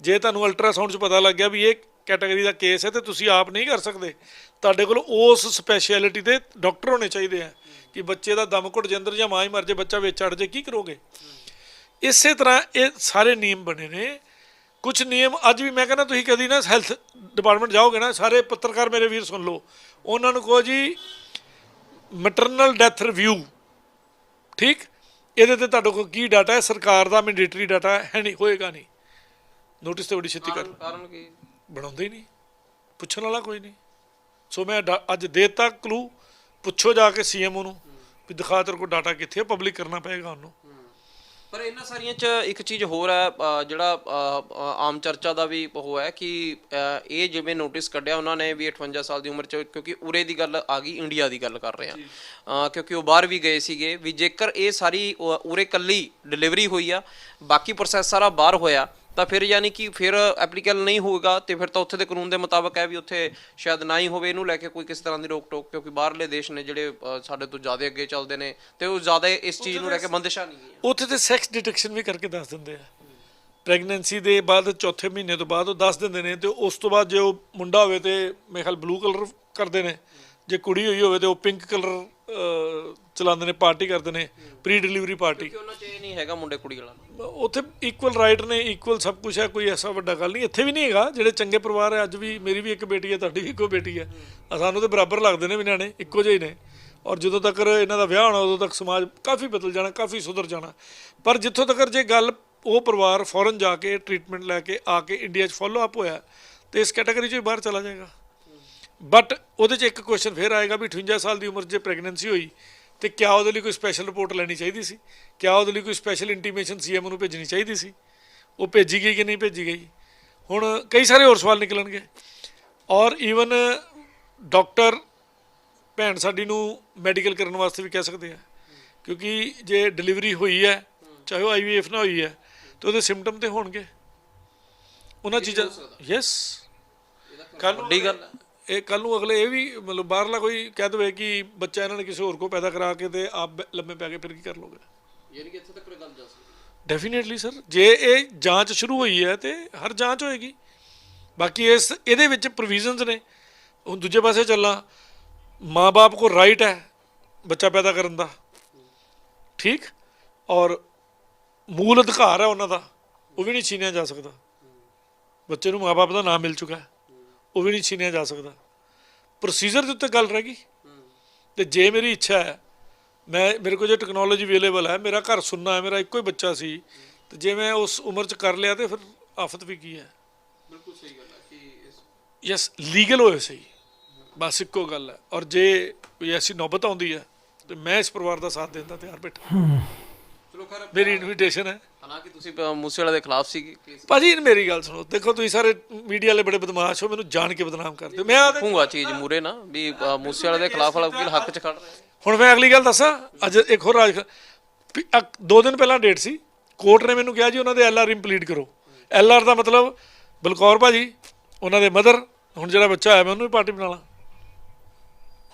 ਜੇ ਤੁਹਾਨੂੰ ਅਲਟਰਾਸਾਊਂਡ 'ਚ ਪਤਾ ਲੱਗ ਗਿਆ ਵੀ ਇਹ ਕੈਟਾਗਰੀ ਦਾ ਕੇਸ ਹੈ ਤੇ ਤੁਸੀਂ ਆਪ ਨਹੀਂ ਕਰ ਸਕਦੇ। ਤੁਹਾਡੇ ਕੋਲ ਉਸ ਸਪੈਸ਼ਲਿਟੀ ਦੇ ਡਾਕਟਰ ਹੋਣੇ ਚਾਹੀਦੇ ਆ। ਕਿ ਬੱਚੇ ਦਾ ਦਮ ਘੁੱਟ ਜੇ ਅੰਦਰ ਜਾਂ ਮਾਂ ਹੀ ਮਰ ਜੇ ਬੱਚਾ ਵਿੱਚ ਅੜ ਜੇ ਕੀ ਕਰੋਗੇ? ਇਸੇ ਤਰ੍ਹਾਂ ਇਹ ਸਾਰੇ ਨਿਯਮ ਬਣੇ ਨੇ। ਕੁਝ ਨਿਯਮ ਅੱਜ ਵੀ ਮੈਂ ਕਹਿੰਦਾ ਤੁਸੀਂ ਕਦੀ ਨਾ ਹੈਲਥ ਡਿਪਾਰਟਮੈਂਟ ਜਾਓਗੇ ਨਾ ਸਾਰੇ ਪੱਤਰਕਾਰ ਮੇਰੇ ਵੀਰ ਸੁਣ ਲਓ। ਉਹਨਾਂ ਨੂੰ ਕਹੋ ਜੀ ਮੈਟਰਨਲ ਡੈਥ ਰਿਵਿਊ ਠੀਕ? ਇਹਦੇ ਤੇ ਤੁਹਾਡੇ ਕੋਲ ਕੀ ਡਾਟਾ ਹੈ? ਸਰਕਾਰ ਦਾ ਮੈਂਡੇਟਰੀ ਡਾਟਾ ਹੈ ਨਹੀਂ ਹੋਏਗਾ ਨਹੀਂ। ਨੋਟਿਸ ਤੇ ਬੜੀ ਛੇਤੀ ਕਰ। ਕਾਰਨ ਕਾਰਨ ਕੀ? ਬਣਾਉਂਦੇ ਹੀ ਨਹੀਂ। ਪੁੱਛਣ ਵਾਲਾ ਕੋਈ ਨਹੀਂ। ਸੋ ਮੈਂ ਅੱਜ ਦੇਤਾ ਕਲੂ ਪੁੱਛੋ ਜਾ ਕੇ ਸੀਐਮਓ ਨੂੰ। ਵੀ ਦਿਖਾ ਤੇਰੇ ਕੋਲ ਡਾਟਾ ਕਿੱਥੇ ਹੈ ਪਬਲਿਕ ਕਰਨਾ ਪਏਗਾ ਉਹਨੂੰ। ਪਰ ਇਹਨਾਂ ਸਾਰੀਆਂ ਚ ਇੱਕ ਚੀਜ਼ ਹੋਰ ਹੈ ਜਿਹੜਾ ਆਮ ਚਰਚਾ ਦਾ ਵੀ ਉਹ ਹੈ ਕਿ ਇਹ ਜਿਵੇਂ ਨੋਟਿਸ ਕੱਢਿਆ ਉਹਨਾਂ ਨੇ ਵੀ 58 ਸਾਲ ਦੀ ਉਮਰ ਚ ਕਿਉਂਕਿ ਉਰੇ ਦੀ ਗੱਲ ਆ ਗਈ ਇੰਡੀਆ ਦੀ ਗੱਲ ਕਰ ਰਹੇ ਆ ਕਿਉਂਕਿ ਉਹ ਬਾਹਰ ਵੀ ਗਏ ਸੀਗੇ ਵੀ ਜੇਕਰ ਇਹ ਸਾਰੀ ਉਰੇ ਕੱਲੀ ਡਿਲੀਵਰੀ ਹੋਈ ਆ ਬਾਕੀ ਪ੍ਰੋਸੈਸ ਸਾਰਾ ਬਾਹਰ ਹੋਇਆ ਤਾਂ ਫਿਰ ਯਾਨੀ ਕਿ ਫਿਰ ਐਪਲੀਕੇਬਲ ਨਹੀਂ ਹੋਊਗਾ ਤੇ ਫਿਰ ਤਾਂ ਉੱਥੇ ਦੇ ਕਾਨੂੰਨ ਦੇ ਮੁਤਾਬਕ ਹੈ ਵੀ ਉੱਥੇ ਸ਼ਾਇਦ ਨਾ ਹੀ ਹੋਵੇ ਇਹਨੂੰ ਲੈ ਕੇ ਕੋਈ ਕਿਸ ਤਰ੍ਹਾਂ ਦੀ ਰੋਕ ਟੋਕ ਕਿਉਂਕਿ ਬਾਹਰਲੇ ਦੇਸ਼ ਨੇ ਜਿਹੜੇ ਸਾਡੇ ਤੋਂ ਜ਼ਿਆਦਾ ਅੱਗੇ ਚੱਲਦੇ ਨੇ ਤੇ ਉਹ ਜ਼ਿਆਦਾ ਇਸ ਚੀਜ਼ ਨੂੰ ਲੈ ਕੇ ਬੰਦਿਸ਼ਾਂ ਨਹੀਂ ਹੈ। ਉੱਥੇ ਤੇ ਸੈਕਸ ਡਿਟੈਕਸ਼ਨ ਵੀ ਕਰਕੇ ਦੱਸ ਦਿੰਦੇ ਆ। ਪ੍ਰੈਗਨੈਂਸੀ ਦੇ ਬਾਅਦ ਚੌਥੇ ਮਹੀਨੇ ਤੋਂ ਬਾਅਦ ਉਹ ਦੱਸ ਦਿੰਦੇ ਨੇ ਤੇ ਉਸ ਤੋਂ ਬਾਅਦ ਜੇ ਉਹ ਮੁੰਡਾ ਹੋਵੇ ਤੇ ਮੇਰੇ ਖਿਆਲ ਬਲੂ ਕਲਰ ਕਰਦੇ ਨੇ। ਜੇ ਕੁੜੀ ਹੋਈ ਹੋਵੇ ਤੇ ਉਹ ਪਿੰਕ ਕਲਰ ਚਲਾਉਂਦੇ ਨੇ ਪਾਰਟੀ ਕਰਦੇ ਨੇ ਪ੍ਰੀ ਡਿਲੀਵਰੀ ਪਾਰਟੀ ਕਿ ਉਹਨਾਂ 'ਚ ਇਹ ਨਹੀਂ ਹੈਗਾ ਮੁੰਡੇ ਕੁੜੀ ਵਾਲਾ। ਉੱਥੇ ਇਕੁਅਲ ਰਾਈਟ ਨੇ ਇਕੁਅਲ ਸਭ ਕੁਝ ਹੈ, ਕੋਈ ਐਸਾ ਵੱਡਾ ਗੱਲ ਨਹੀਂ। ਇੱਥੇ ਵੀ ਨਹੀਂ ਹੈਗਾ, ਜਿਹੜੇ ਚੰਗੇ ਪਰਿਵਾਰ ਹੈ, ਅੱਜ ਵੀ ਮੇਰੀ ਵੀ ਇੱਕ ਬੇਟੀ ਹੈ, ਤੁਹਾਡੀ ਵੀ ਇੱਕੋ ਬੇਟੀ ਹੈ। ਸਾਨੂੰ ਤੇ ਬਰਾਬਰ ਲੱਗਦੇ ਨੇ ਵੀ ਨਿਆਣੇ, ਇੱਕੋ ਜਿਹੇ ਹੀ ਨੇ। ਔਰ ਜਦੋਂ ਤੱਕ ਇਹਨਾਂ ਦਾ ਵਿਆਹ ਹੋਣਾ, ਉਦੋਂ ਤੱਕ ਸਮਾਜ ਕਾਫੀ ਬਦਲ ਜਾਣਾ, ਕਾਫੀ ਸੁਧਰ ਜਾਣਾ। ਪਰ ਜਿੱਥੋਂ ਤੱਕ ਜੇ ਗੱਲ ਉਹ ਪਰਿਵਾਰ ਫੌਰਨ ਜਾ ਕੇ ਟ੍ਰੀਟਮੈਂਟ ਲੈ ਕੇ ਆ ਕੇ ਇੰਡੀਆ 'ਚ ਫੋਲੋ ਅਪ ਹੋਇਆ, ਤੇ ਇਸ ਕੈਟਾਗਰੀ 'ਚੋਂ ਹੀ ਬਾਹਰ ਚਲਾ ਜਾਏਗਾ। ਬਟ ਉਹਦੇ 'ਚ ਇੱਕ ਕੁਐਸਚਨ ਫੇਰ ਆਏਗਾ ਵੀ 58 ਸਾਲ ਦੀ ਉਮਰ 'ਚ ਪ੍ਰੈਗਨੈਂਸੀ ਹੋਈ ਤੇ ਕਿਆ ਉਹਦੇ ਲਈ ਕੋਈ ਸਪੈਸ਼ਲ ਰਿਪੋਰਟ ਲੈਣੀ ਚਾਹੀਦੀ ਸੀ? ਕਿਆ ਉਹਦੇ ਲਈ ਕੋਈ ਸਪੈਸ਼ਲ ਇੰਟੀਮੇਸ਼ਨ ਸੀਐਮ ਨੂੰ ਭੇਜਣੀ ਚਾਹੀਦੀ ਸੀ? ਉਹ ਭੇਜੀ ਗਈ ਕਿ ਨਹੀਂ ਭੇਜੀ ਗਈ? ਹੁਣ ਕਈ ਸਾਰੇ ਹੋਰ ਸਵਾਲ ਨਿਕਲਣਗੇ। ਔਰ ਈਵਨ ਡਾਕਟਰ ਭੈਣ ਸਾਡੀ ਨੂੰ ਮੈਡੀਕਲ ਕਰਨ ਵਾਸਤੇ ਵੀ ਕਹਿ ਸਕਦੇ ਆ। ਕਿਉਂਕਿ ਜੇ ਡਿਲੀਵਰੀ ਹੋਈ ਹੈ ਚਾਹੇ ਉਹ ਆਈਵੀਐਫ ਨਾ ਹੋਈ ਹੈ ਤੇ ਉਹਦੇ ਸਿੰਪਟਮ ਤੇ ਹੋਣਗੇ। ਉਹਨਾਂ ਚੀਜ਼ਾਂ ਯੈਸ ਕੱਲ ਵੱਡੀ ਗੱਲ। ਇਹ ਕੱਲ ਨੂੰ ਅਗਲੇ ਇਹ ਵੀ ਮਤਲਬ ਬਾਹਰਲਾ ਕੋਈ ਕਹਿ ਦੇਵੇ ਕਿ ਬੱਚਾ ਇਹਨਾਂ ਨੇ ਕਿਸੇ ਹੋਰ ਕੋ ਪੈਦਾ ਕਰਾ ਕੇ ਤੇ ਆਪ ਲੰਮੇ ਪੈ ਕੇ ਫਿਰ ਕੀ ਕਰ ਲੋਗੇ ਯਾਨੀ ਕਿ ਇੱਥੇ ਤੱਕ ਕੋਈ ਗੱਲ ਜਾ ਸਕਦੀ? ਡੈਫੀਨੇਟਲੀ ਸਰ ਜੇ ਇਹ ਜਾਂਚ ਸ਼ੁਰੂ ਹੋਈ ਹੈ ਤੇ ਹਰ ਜਾਂਚ ਹੋਏਗੀ। ਬਾਕੀ ਇਸ ਇਹਦੇ ਵਿੱਚ ਪ੍ਰੋਵੀਜ਼ਨਸ ਨੇ। ਹੁਣ ਦੂਜੇ ਪਾਸੇ ਚੱਲਾਂ। ਮਾਪੇ ਕੋ ਰਾਈਟ ਹੈ ਬੱਚਾ ਪੈਦਾ ਕਰਨ ਦਾ। ਠੀਕ? ਔਰ ਮੂਲ ਅਧਿਕਾਰ ਹੈ ਉਹਨਾਂ ਦਾ। ਉਹ ਵੀ ਨਹੀਂ ਛੀਨਿਆ ਜਾ ਸਕਦਾ। ਬੱਚੇ ਨੂੰ ਮਾਪੇ ਦਾ ਨਾਮ ਮਿਲ ਚੁੱਕਾ ਹੈ। ਉਹ ਵੀ ਨਹੀਂ ਛੀਨਿਆ ਜਾ ਸਕਦਾ। ਪ੍ਰੋਸੀਜਰ ਦੇ ਉੱਤੇ ਗੱਲ ਰਹਿ ਗਈ। ਤੇ ਜੇ ਮੇਰੀ ਇੱਛਾ ਹੈ ਮੈਂ ਮੇਰੇ ਕੋਲ ਜੇ ਟੈਕਨੋਲੋਜੀ ਅਵੇਲੇਬਲ ਹੈ ਮੇਰਾ ਘਰ ਸੁਣਨਾ ਹੈ ਮੇਰਾ ਇੱਕੋ ਹੀ ਬੱਚਾ ਸੀ ਤੇ ਜੇ ਮੈਂ ਉਸ ਉਮਰ 'ਚ ਕਰ ਲਿਆ ਤੇ ਫਿਰ ਆਫਤ ਵੀ ਕੀ ਹੈ? ਬਿਲਕੁਲ ਸਹੀ ਗੱਲ ਹੈ ਕਿ ਇਸ ਯੈਸ ਲੀਗਲ ਹੋਏ ਸਹੀ। ਬਸ ਇੱਕੋ ਗੱਲ ਹੈ। ਔਰ ਜੇ ਕੋਈ ਐਸੀ ਨੌਬਤ ਆਉਂਦੀ ਹੈ ਤੇ ਮੈਂ ਇਸ ਪਰਿਵਾਰ ਦਾ ਸਾਥ ਦੇਣ ਦਾ ਤਿਆਰ ਬੈਠਾ। ਚਲੋ ਖੈਰ ਮੇਰੀ ਇਨਵੀਟੇਸ਼ਨ ਹੈ। ਹਾਲਾਂਕਿ ਤੁਸੀਂ ਮੂਸੇ ਵਾਲੇ ਦੇ ਖਿਲਾਫ ਸੀ ਭਾਜੀ ਮੇਰੀ ਗੱਲ ਸੁਣੋ। ਦੇਖੋ ਤੁਸੀਂ ਸਾਰੇ ਮੀਡੀਆ ਵਾਲੇ ਬੜੇ ਬਦਮਾਸ਼ ਹੋ ਮੈਨੂੰ ਜਾਣ ਕੇ ਬਦਨਾਮ ਕਰਦੇ ਹੋ। ਮੈਂ ਆਦੇ ਰੱਖੂੰਗਾ ਚੀਜ਼ ਮੂਰੇ ਨਾ ਵੀ ਮੂਸੇ ਵਾਲੇ ਦੇ ਖਿਲਾਫ ਵਾਲਾ ਵਕੀਲ ਹੱਕ 'ਚ ਖੜ ਹੁਣ ਮੈਂ ਅਗਲੀ ਗੱਲ ਦੱਸਾਂ। ਅੱਜ ਇੱਕ ਹੋਰ ਰਾਜ ਦੋ ਦਿਨ ਪਹਿਲਾਂ ਡੇਟ ਸੀ। ਕੋਰਟ ਨੇ ਮੈਨੂੰ ਕਿਹਾ ਜੀ ਉਹਨਾਂ ਦੇ ਐਲਆਰ ਇੰਪਲੀਡ ਕਰੋ। ਐਲਆਰ ਦਾ ਮਤਲਬ ਬਲਕੌਰ ਭਾਜੀ ਉਹਨਾਂ ਦੇ ਮਦਰ ਹੁਣ ਜਿਹੜਾ ਬੱਚਾ ਹੋਇਆ ਮੈਂ ਉਹਨੂੰ ਵੀ ਪਾਰਟੀ ਬਣਾ ਲਾਂ।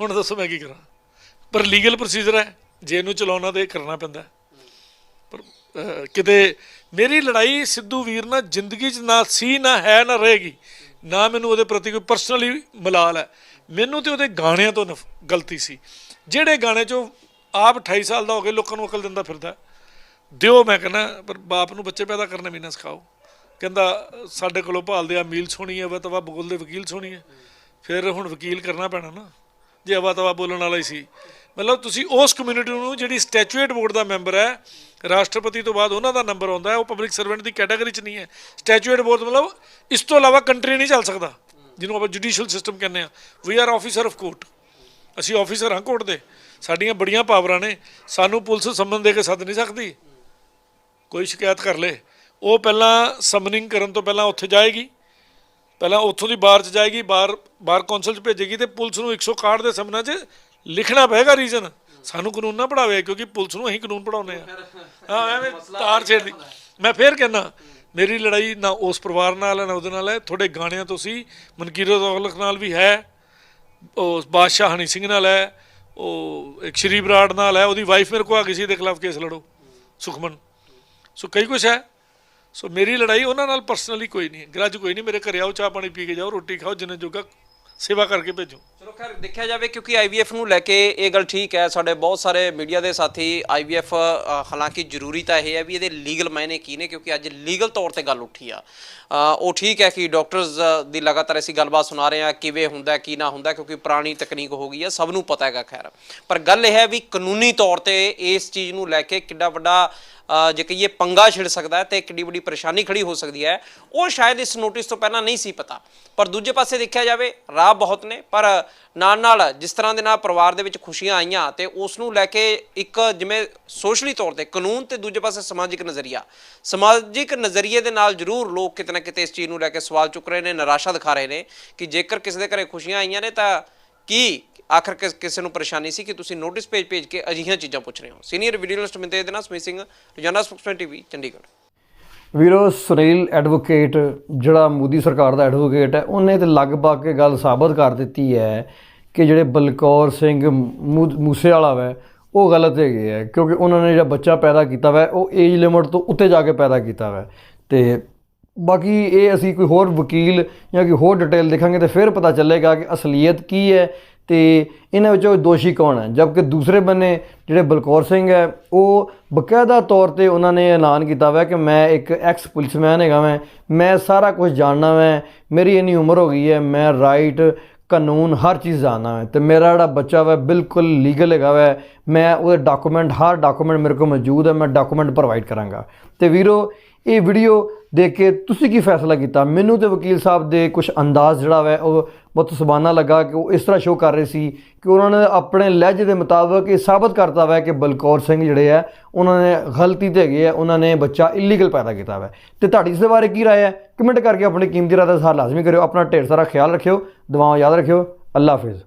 ਹੁਣ ਦੱਸੋ ਮੈਂ ਕੀ ਕਰਾਂ। ਪਰ ਲੀਗਲ ਪ੍ਰੋਸੀਜਰ ਹੈ ਜੇ ਇਹਨੂੰ ਚਲਾਉਣਾ ਤੇ ਕਰਨਾ ਪੈਂਦਾ ਕਿਤੇ ਮੇਰੀ ਲੜਾਈ ਸਿੱਧੂ ਵੀਰ ਨਾਲ ਜ਼ਿੰਦਗੀ 'ਚ ਨਾ ਸੀ, ਨਾ ਹੈ, ਨਾ ਰਹੇਗੀ, ਨਾ ਮੈਨੂੰ ਉਹਦੇ ਪ੍ਰਤੀ ਕੋਈ ਪਰਸਨਲੀ ਮਲਾਲ ਹੈ। ਮੈਨੂੰ ਤੇ ਉਹਦੇ ਗਾਣਿਆਂ ਤੋਂ ਨਫ- ਗਲਤੀ ਸੀ। ਜਿਹੜੇ ਗਾਣੇ 'ਚੋਂ ਆਪ 28 ਸਾਲ ਦਾ ਹੋ ਕੇ ਲੋਕਾਂ ਨੂੰ ਅਕਲ ਦਿੰਦਾ ਫਿਰਦਾ। ਦਿਓ ਮੈਂ ਕਹਿੰਦਾ, ਪਰ ਬਾਪ ਨੂੰ ਬੱਚੇ ਪੈਦਾ ਕਰਨੇ ਵੀ ਨਾ ਸਿਖਾਓ। ਕਹਿੰਦਾ, ਸਾਡੇ ਕੋਲੋਂ ਭਾਲਦੇ ਆ ਮੀਲ ਸੋਣੀ ਹੈ ਵਤਵਾ ਬੋਲਦੇ ਵਕੀਲ ਸੋਣੀ ਹੈ। ਫਿਰ ਹੁਣ ਵਕੀਲ ਕਰਨਾ ਪੈਣਾ ਨਾ। ਜੇ ਅਵਾ ਤਵਾ ਬੋਲਣ ਵਾਲਾ ਹੀ ਸੀ ਮਤਲਬ ਤੁਸੀਂ ਉਸ ਕਮਿਊਨਿਟੀ ਨੂੰ ਜਿਹੜੀ ਸਟੈਚੂਏਟ ਬੋਰਡ ਦਾ ਮੈਂਬਰ ਹੈ, ਰਾਸ਼ਟਰਪਤੀ ਤੋਂ ਬਾਅਦ ਉਹਨਾਂ ਦਾ ਨੰਬਰ ਆਉਂਦਾ ਹੈ, ਉਹ ਪਬਲਿਕ ਸਰਵੈਂਟ ਦੀ ਕੈਟਾਗਰੀ 'ਚ ਨਹੀਂ ਹੈ। ਸਟੈਚੂਏਟ ਬੋਰਡ ਮਤਲਬ ਇਸ ਤੋਂ ਇਲਾਵਾ ਕੰਟਰੀ ਨਹੀਂ ਚੱਲ ਸਕਦਾ, ਜਿਹਨੂੰ ਆਪਾਂ ਜੁਡੀਸ਼ੀਅਲ ਸਿਸਟਮ ਕਹਿੰਦੇ ਆ we are officer of court ਅਸੀਂ ਆਫੀਸਰ ਹਾਂ ਕੋਰਟ ਦੇ। ਸਾਡੀਆਂ ਬੜੀਆਂ ਪਾਵਰਾਂ ਨੇ। ਸਾਨੂੰ ਪੁਲਿਸ ਸੰਬੰਧ ਦੇ ਕੇ ਸੱਦ ਨਹੀਂ ਸਕਦੀ। ਕੋਈ ਸ਼ਿਕਾਇਤ ਕਰ ਲੇ। ਉਹ ਪਹਿਲਾਂ ਸਮਨਿੰਗ ਕਰਨ ਤੋਂ ਪਹਿਲਾਂ ਉੱਥੇ ਜਾਏਗੀ। ਪਹਿਲਾਂ ਉੱਥੋਂ ਦੀ ਬਾਰ ਚ ਜਾਏਗੀ ਬਾਹਰ ਬਾਹਰ ਕੌਂਸਲ ਚ ਭੇਜੇਗੀ ਤੇ ਪੁਲਿਸ ਨੂੰ 161 ਦੇ ਸਮਨਾਂ 'ਚ ਲਿਖਣਾ ਪਏਗਾ ਰੀਜ਼ਨ ਸਾਨੂੰ ਕਾਨੂੰਨ ਨਾ ਪੜਾਵੇ, ਕਿਉਂਕਿ ਪੁਲਿਸ ਨੂੰ ਅਸੀਂ ਕਾਨੂੰਨ ਪੜਾਉਨੇ ਆ ਹਾਂ, ਐਵੇਂ ਤਾਰ ਛੇੜਦੀ ਮੈਂ ਫੇਰ ਕਹਿੰਦਾ, ਮੇਰੀ ਲੜਾਈ ਨਾ ਉਸ ਪਰਿਵਾਰ ਨਾਲ ਹੈ, ਨਾ ਉਹਦੇ ਨਾਲ ਹੈ। ਤੁਹਾਡੇ ਗਾਣਿਆਂ ਤੋਂ ਸੀ ਮਨਕੀਰਤ ਔਲਖ ਨਾਲ ਵੀ ਹੈ। ਉਹ ਬਾਦਸ਼ਾਹ ਹਨੀ ਸਿੰਘ ਨਾਲ ਹੈ। ਉਹ ਇੱਕ ਸ਼੍ਰੀ ਬਰਾੜ ਨਾਲ ਹੈ। ਉਹਦੀ ਵਾਈਫ ਮੇਰੇ ਕੋਲ ਆ ਗਈ ਸੀ, ਇਹਦੇ ਖਿਲਾਫ ਕੇਸ ਲੜੋ। ਸੁਖਮਨ। ਸੋ ਕਈ ਕੁਛ ਹੈ। ਸੋ ਮੇਰੀ ਲੜਾਈ ਉਹਨਾਂ ਨਾਲ ਪਰਸਨਲੀ ਕੋਈ ਨਹੀਂ ਹੈ। ਗਰਜ ਕੋਈ ਨਹੀਂ। ਮੇਰੇ ਘਰੇ ਆਓ, ਚਾਹ ਪਾਣੀ ਪੀ ਕੇ ਜਾਓ, ਰੋਟੀ ਖਾਓ, ਜਿੰਨੇ ਜੋਗਾ ਸੇਵਾ ਕਰਕੇ ਭੇਜੋ। ਚਲੋ ਖੈਰ, ਦੇਖਿਆ ਜਾਵੇ ਕਿਉਂਕਿ ਆਈਵੀਐਫ ਨੂੰ ਲੈ ਕੇ ਇਹ ਗੱਲ ਠੀਕ ਹੈ, ਸਾਡੇ ਬਹੁਤ ਸਾਰੇ ਮੀਡੀਆ ਦੇ ਸਾਥੀ ਆਈਵੀਐਫ ਹਾਲਾਂਕਿ ਜ਼ਰੂਰੀ ਤਾਂ ਇਹ ਹੈ ਵੀ ਇਹਦੇ ਲੀਗਲ ਮਾਇਨੇ ਕੀ ਨੇ ਕਿਉਂਕਿ ਅੱਜ ਲੀਗਲ ਤੌਰ ਤੇ ਗੱਲ ਉੱਠੀ ਆ। ਉਹ ਠੀਕ ਹੈ ਕਿ ਡਾਕਟਰਸ ਦੀ ਲਗਾਤਾਰ ਅਸੀਂ ਗੱਲਬਾਤ ਸੁਣਾ ਰਹੇ ਹਾਂ ਕਿਵੇਂ ਹੁੰਦਾ, ਕੀ ਨਾ ਹੁੰਦਾ ਕਿਉਂਕਿ ਪੁਰਾਣੀ ਤਕਨੀਕ ਹੋ ਗਈ ਹੈ, ਸਭ ਨੂੰ ਪਤਾ ਹੈਗਾ ਖੈਰ। ਪਰ ਗੱਲ ਇਹ ਹੈ ਵੀ ਕਾਨੂੰਨੀ ਤੌਰ ਤੇ ਇਸ ਚੀਜ਼ ਨੂੰ ਲੈ ਕੇ ਕਿੱਡਾ ਵੱਡਾ ਜੇ ਕਹੀਏ ਪੰਗਾ ਛਿੜ ਸਕਦਾ ਹੈ ਤੇ ਕਿੱਡੀ ਵੱਡੀ ਪਰੇਸ਼ਾਨੀ ਖੜੀ ਹੋ ਸਕਦੀ ਹੈ। ਉਹ ਸ਼ਾਇਦ ਇਸ ਨੋਟਿਸ ਤੋਂ ਪਹਿਲਾਂ ਨਹੀਂ ਸੀ ਪਤਾ। ਪਰ ਦੂਜੇ ਪਾਸੇ ਦੇਖਿਆ ਜਾਵੇ, ਰਾਹ ਬਹੁਤ ਨੇ, ਪਰ ਨਾਲ ਨਾਲ ਜਿਸ ਤਰ੍ਹਾਂ ਦੇ ਨਾਲ ਪਰਿਵਾਰ ਦੇ ਵਿੱਚ ਖੁਸ਼ੀਆਂ ਆਈਆਂ ਤੇ ਉਸ ਨੂੰ ਲੈ ਕੇ ਇੱਕ ਜਿਵੇਂ ਸੋਸ਼ਲੀ ਤੌਰ ਤੇ ਕਾਨੂੰਨ ਤੇ ਦੂਜੇ ਪਾਸੇ ਸਮਾਜਿਕ ਨਜ਼ਰੀਆ। ਸਮਾਜਿਕ ਨਜ਼ਰੀਏ ਦੇ ਨਾਲ ਜ਼ਰੂਰ ਲੋਕ ਕਿਤੇ ਨਾ ਕਿਤੇ ਇਸ ਚੀਜ਼ ਨੂੰ ਲੈ ਕੇ ਸਵਾਲ ਚੁੱਕ ਰਹੇ ਨੇ, ਨਿਰਾਸ਼ਾ ਦਿਖਾ ਰਹੇ ਨੇ ਕਿ ਜੇਕਰ ਕਿਸੇ ਦੇ ਘਰੇ ਖੁਸ਼ੀਆਂ ਆਈਆਂ ਨੇ ਤਾਂ ਕੀ ਆਖਰ ਕਿਸੇ ਨੂੰ ਪਰੇਸ਼ਾਨੀ ਸੀ ਕਿ ਤੁਸੀਂ ਨੋਟਿਸ ਭੇਜ ਭੇਜ ਕੇ ਅਜਿਹੀਆਂ ਚੀਜ਼ਾਂ ਪੁੱਛ ਰਹੇ ਹੋ? ਸੀਨੀਅਰ ਵੀਡੀਓ ਜਰਨਲਿਸਟ ਮਿੰਤੇ ਦੇ ਨਾਲ ਸਮੀਤ ਸਿੰਘ ਰੋਜ਼ਾਨਾ ਸਪੋਕਸਮੈਨ ਟੀਵੀ ਚੰਡੀਗੜ੍ਹ। ਵੀਰੋ, ਸੁਨੀਲ ਐਡਵੋਕੇਟ ਜਿਹੜਾ ਮੋਦੀ ਸਰਕਾਰ ਦਾ ਐਡਵੋਕੇਟ ਹੈ, ਉਹਨੇ ਤੇ ਲਗਭਗ ਇਹ ਗੱਲ ਸਾਬਤ ਕਰ ਦਿੱਤੀ ਹੈ ਕਿ ਜਿਹੜੇ ਬਲਕੌਰ ਸਿੰਘ ਮੂ- ਮੂਸੇ ਵਾਲਾ ਵੈ, ਉਹ ਗਲਤ ਹੈਗੇ ਹੈ, ਕਿਉਂਕਿ ਉਹਨਾਂ ਨੇ ਜਿਹੜਾ ਬੱਚਾ ਪੈਦਾ ਕੀਤਾ ਵੈ, ਉਹ ਏਜ ਲਿਮਟ ਤੋਂ ਉੱਤੇ ਜਾ ਕੇ ਪੈਦਾ ਕੀਤਾ ਵੈ। ਤੇ ਬਾਕੀ ਇਹ ਅਸੀਂ ਕੋਈ ਹੋਰ ਵਕੀਲ ਜਾਂ ਕੋਈ ਹੋਰ ਡਿਟੇਲ ਦੇਖਾਂਗੇ ਤੇ ਫਿਰ ਪਤਾ ਚੱਲੇਗਾ ਕਿ ਅਸਲੀਅਤ ਕੀ ਹੈ ਤੇ ਇਹਨਾਂ ਵਿੱਚੋਂ ਦੋਸ਼ੀ ਕੌਣ ਹੈ? ਜਦਕਿ ਦੂਸਰੇ ਬੰਨੇ ਜਿਹੜੇ ਬਲਕੌਰ ਸਿੰਘ ਹੈ, ਉਹ ਬਕਾਇਦਾ ਤੌਰ ਤੇ ਉਹਨਾਂ ਨੇ ਐਲਾਨ ਕੀਤਾ ਹੋਇਆ ਕਿ ਮੈਂ ਇੱਕ ਐਕਸ ਪੁਲਿਸਮੈਨ ਹੈਗਾ ਮੈਂ ਮੈਂ ਸਾਰਾ ਕੁਝ ਜਾਣਨਾ ਮੈਂ ਮੇਰੀ ਇੰਨੀ ਉਮਰ ਹੋ ਗਈ ਹੈ, ਮੈਂ ਰਾਈਟ ਕਾਨੂੰਨ ਹਰ ਚੀਜ਼ ਜਾਣਨਾ ਮੈਂ ਤੇ ਮੇਰਾ ਜਿਹੜਾ ਬੱਚਾ ਵਾ ਬਿਲਕੁਲ ਲੀਗਲ ਹੈਗਾ ਵਾ, ਮੈਂ ਉਹਦੇ ਡਾਕੂਮੈਂਟ ਹਰ ਡਾਕੂਮੈਂਟ ਮੇਰੇ ਕੋਲ ਮੌਜੂਦ ਹੈ, ਮੈਂ ਡਾਕੂਮੈਂਟ ਪ੍ਰੋਵਾਈਡ ਕਰਾਂਗਾ। ਤੇ ਵੀਰੋ, ਇਹ ਵੀਡੀਓ ਦੇਖ ਕੇ ਤੁਸੀਂ ਕੀ ਫੈਸਲਾ ਕੀਤਾ? ਮੈਨੂੰ ਤੇ ਵਕੀਲ ਸਾਹਿਬ ਦੇ ਕੁਝ ਅੰਦਾਜ਼ ਜਿਹੜਾ ਵੈ, ਉਹ ਬਹੁਤ ਸੁਬਾਨਾ ਲੱਗਾ ਕਿ ਉਹ ਇਸ ਤਰ੍ਹਾਂ ਸ਼ੋਅ ਕਰ ਰਹੇ ਸੀ ਕਿ ਉਹਨਾਂ ਨੇ ਆਪਣੇ ਲਹਿਜੇ ਦੇ ਮੁਤਾਬਕ ਇਹ ਸਾਬਤ ਕਰਤਾ ਹੈ ਕਿ ਬਲਕੌਰ ਸਿੰਘ ਜਿਹੜੇ ਆ, ਉਹਨਾਂ ਨੇ ਗਲਤੀ ਤੇ ਹੈਗੇ ਆ, ਉਹਨਾਂ ਨੇ ਬੱਚਾ ਇਲੀਗਲ ਪੈਦਾ ਕੀਤਾ ਵੈ। ਤੇ ਤੁਹਾਡੀ ਇਸ ਦੇ ਬਾਰੇ ਕੀ ਰਾਏ ਹੈ? ਕਮੈਂਟ ਕਰਕੇ ਆਪਣੀ ਕੀਮਤੀ ਰਾਏ ਦਾ ਸਾਰ ਲਾਜ਼ਮੀ ਕਰਿਓ, ਆਪਣਾ ਢੇਰ ਸਾਰਾ ਖਿਆਲ ਰੱਖਿਓ, ਦੁਆਵਾਂ ਯਾਦ ਰੱਖਿਓ ਅੱਲਾ ਹਾਫਿਜ਼।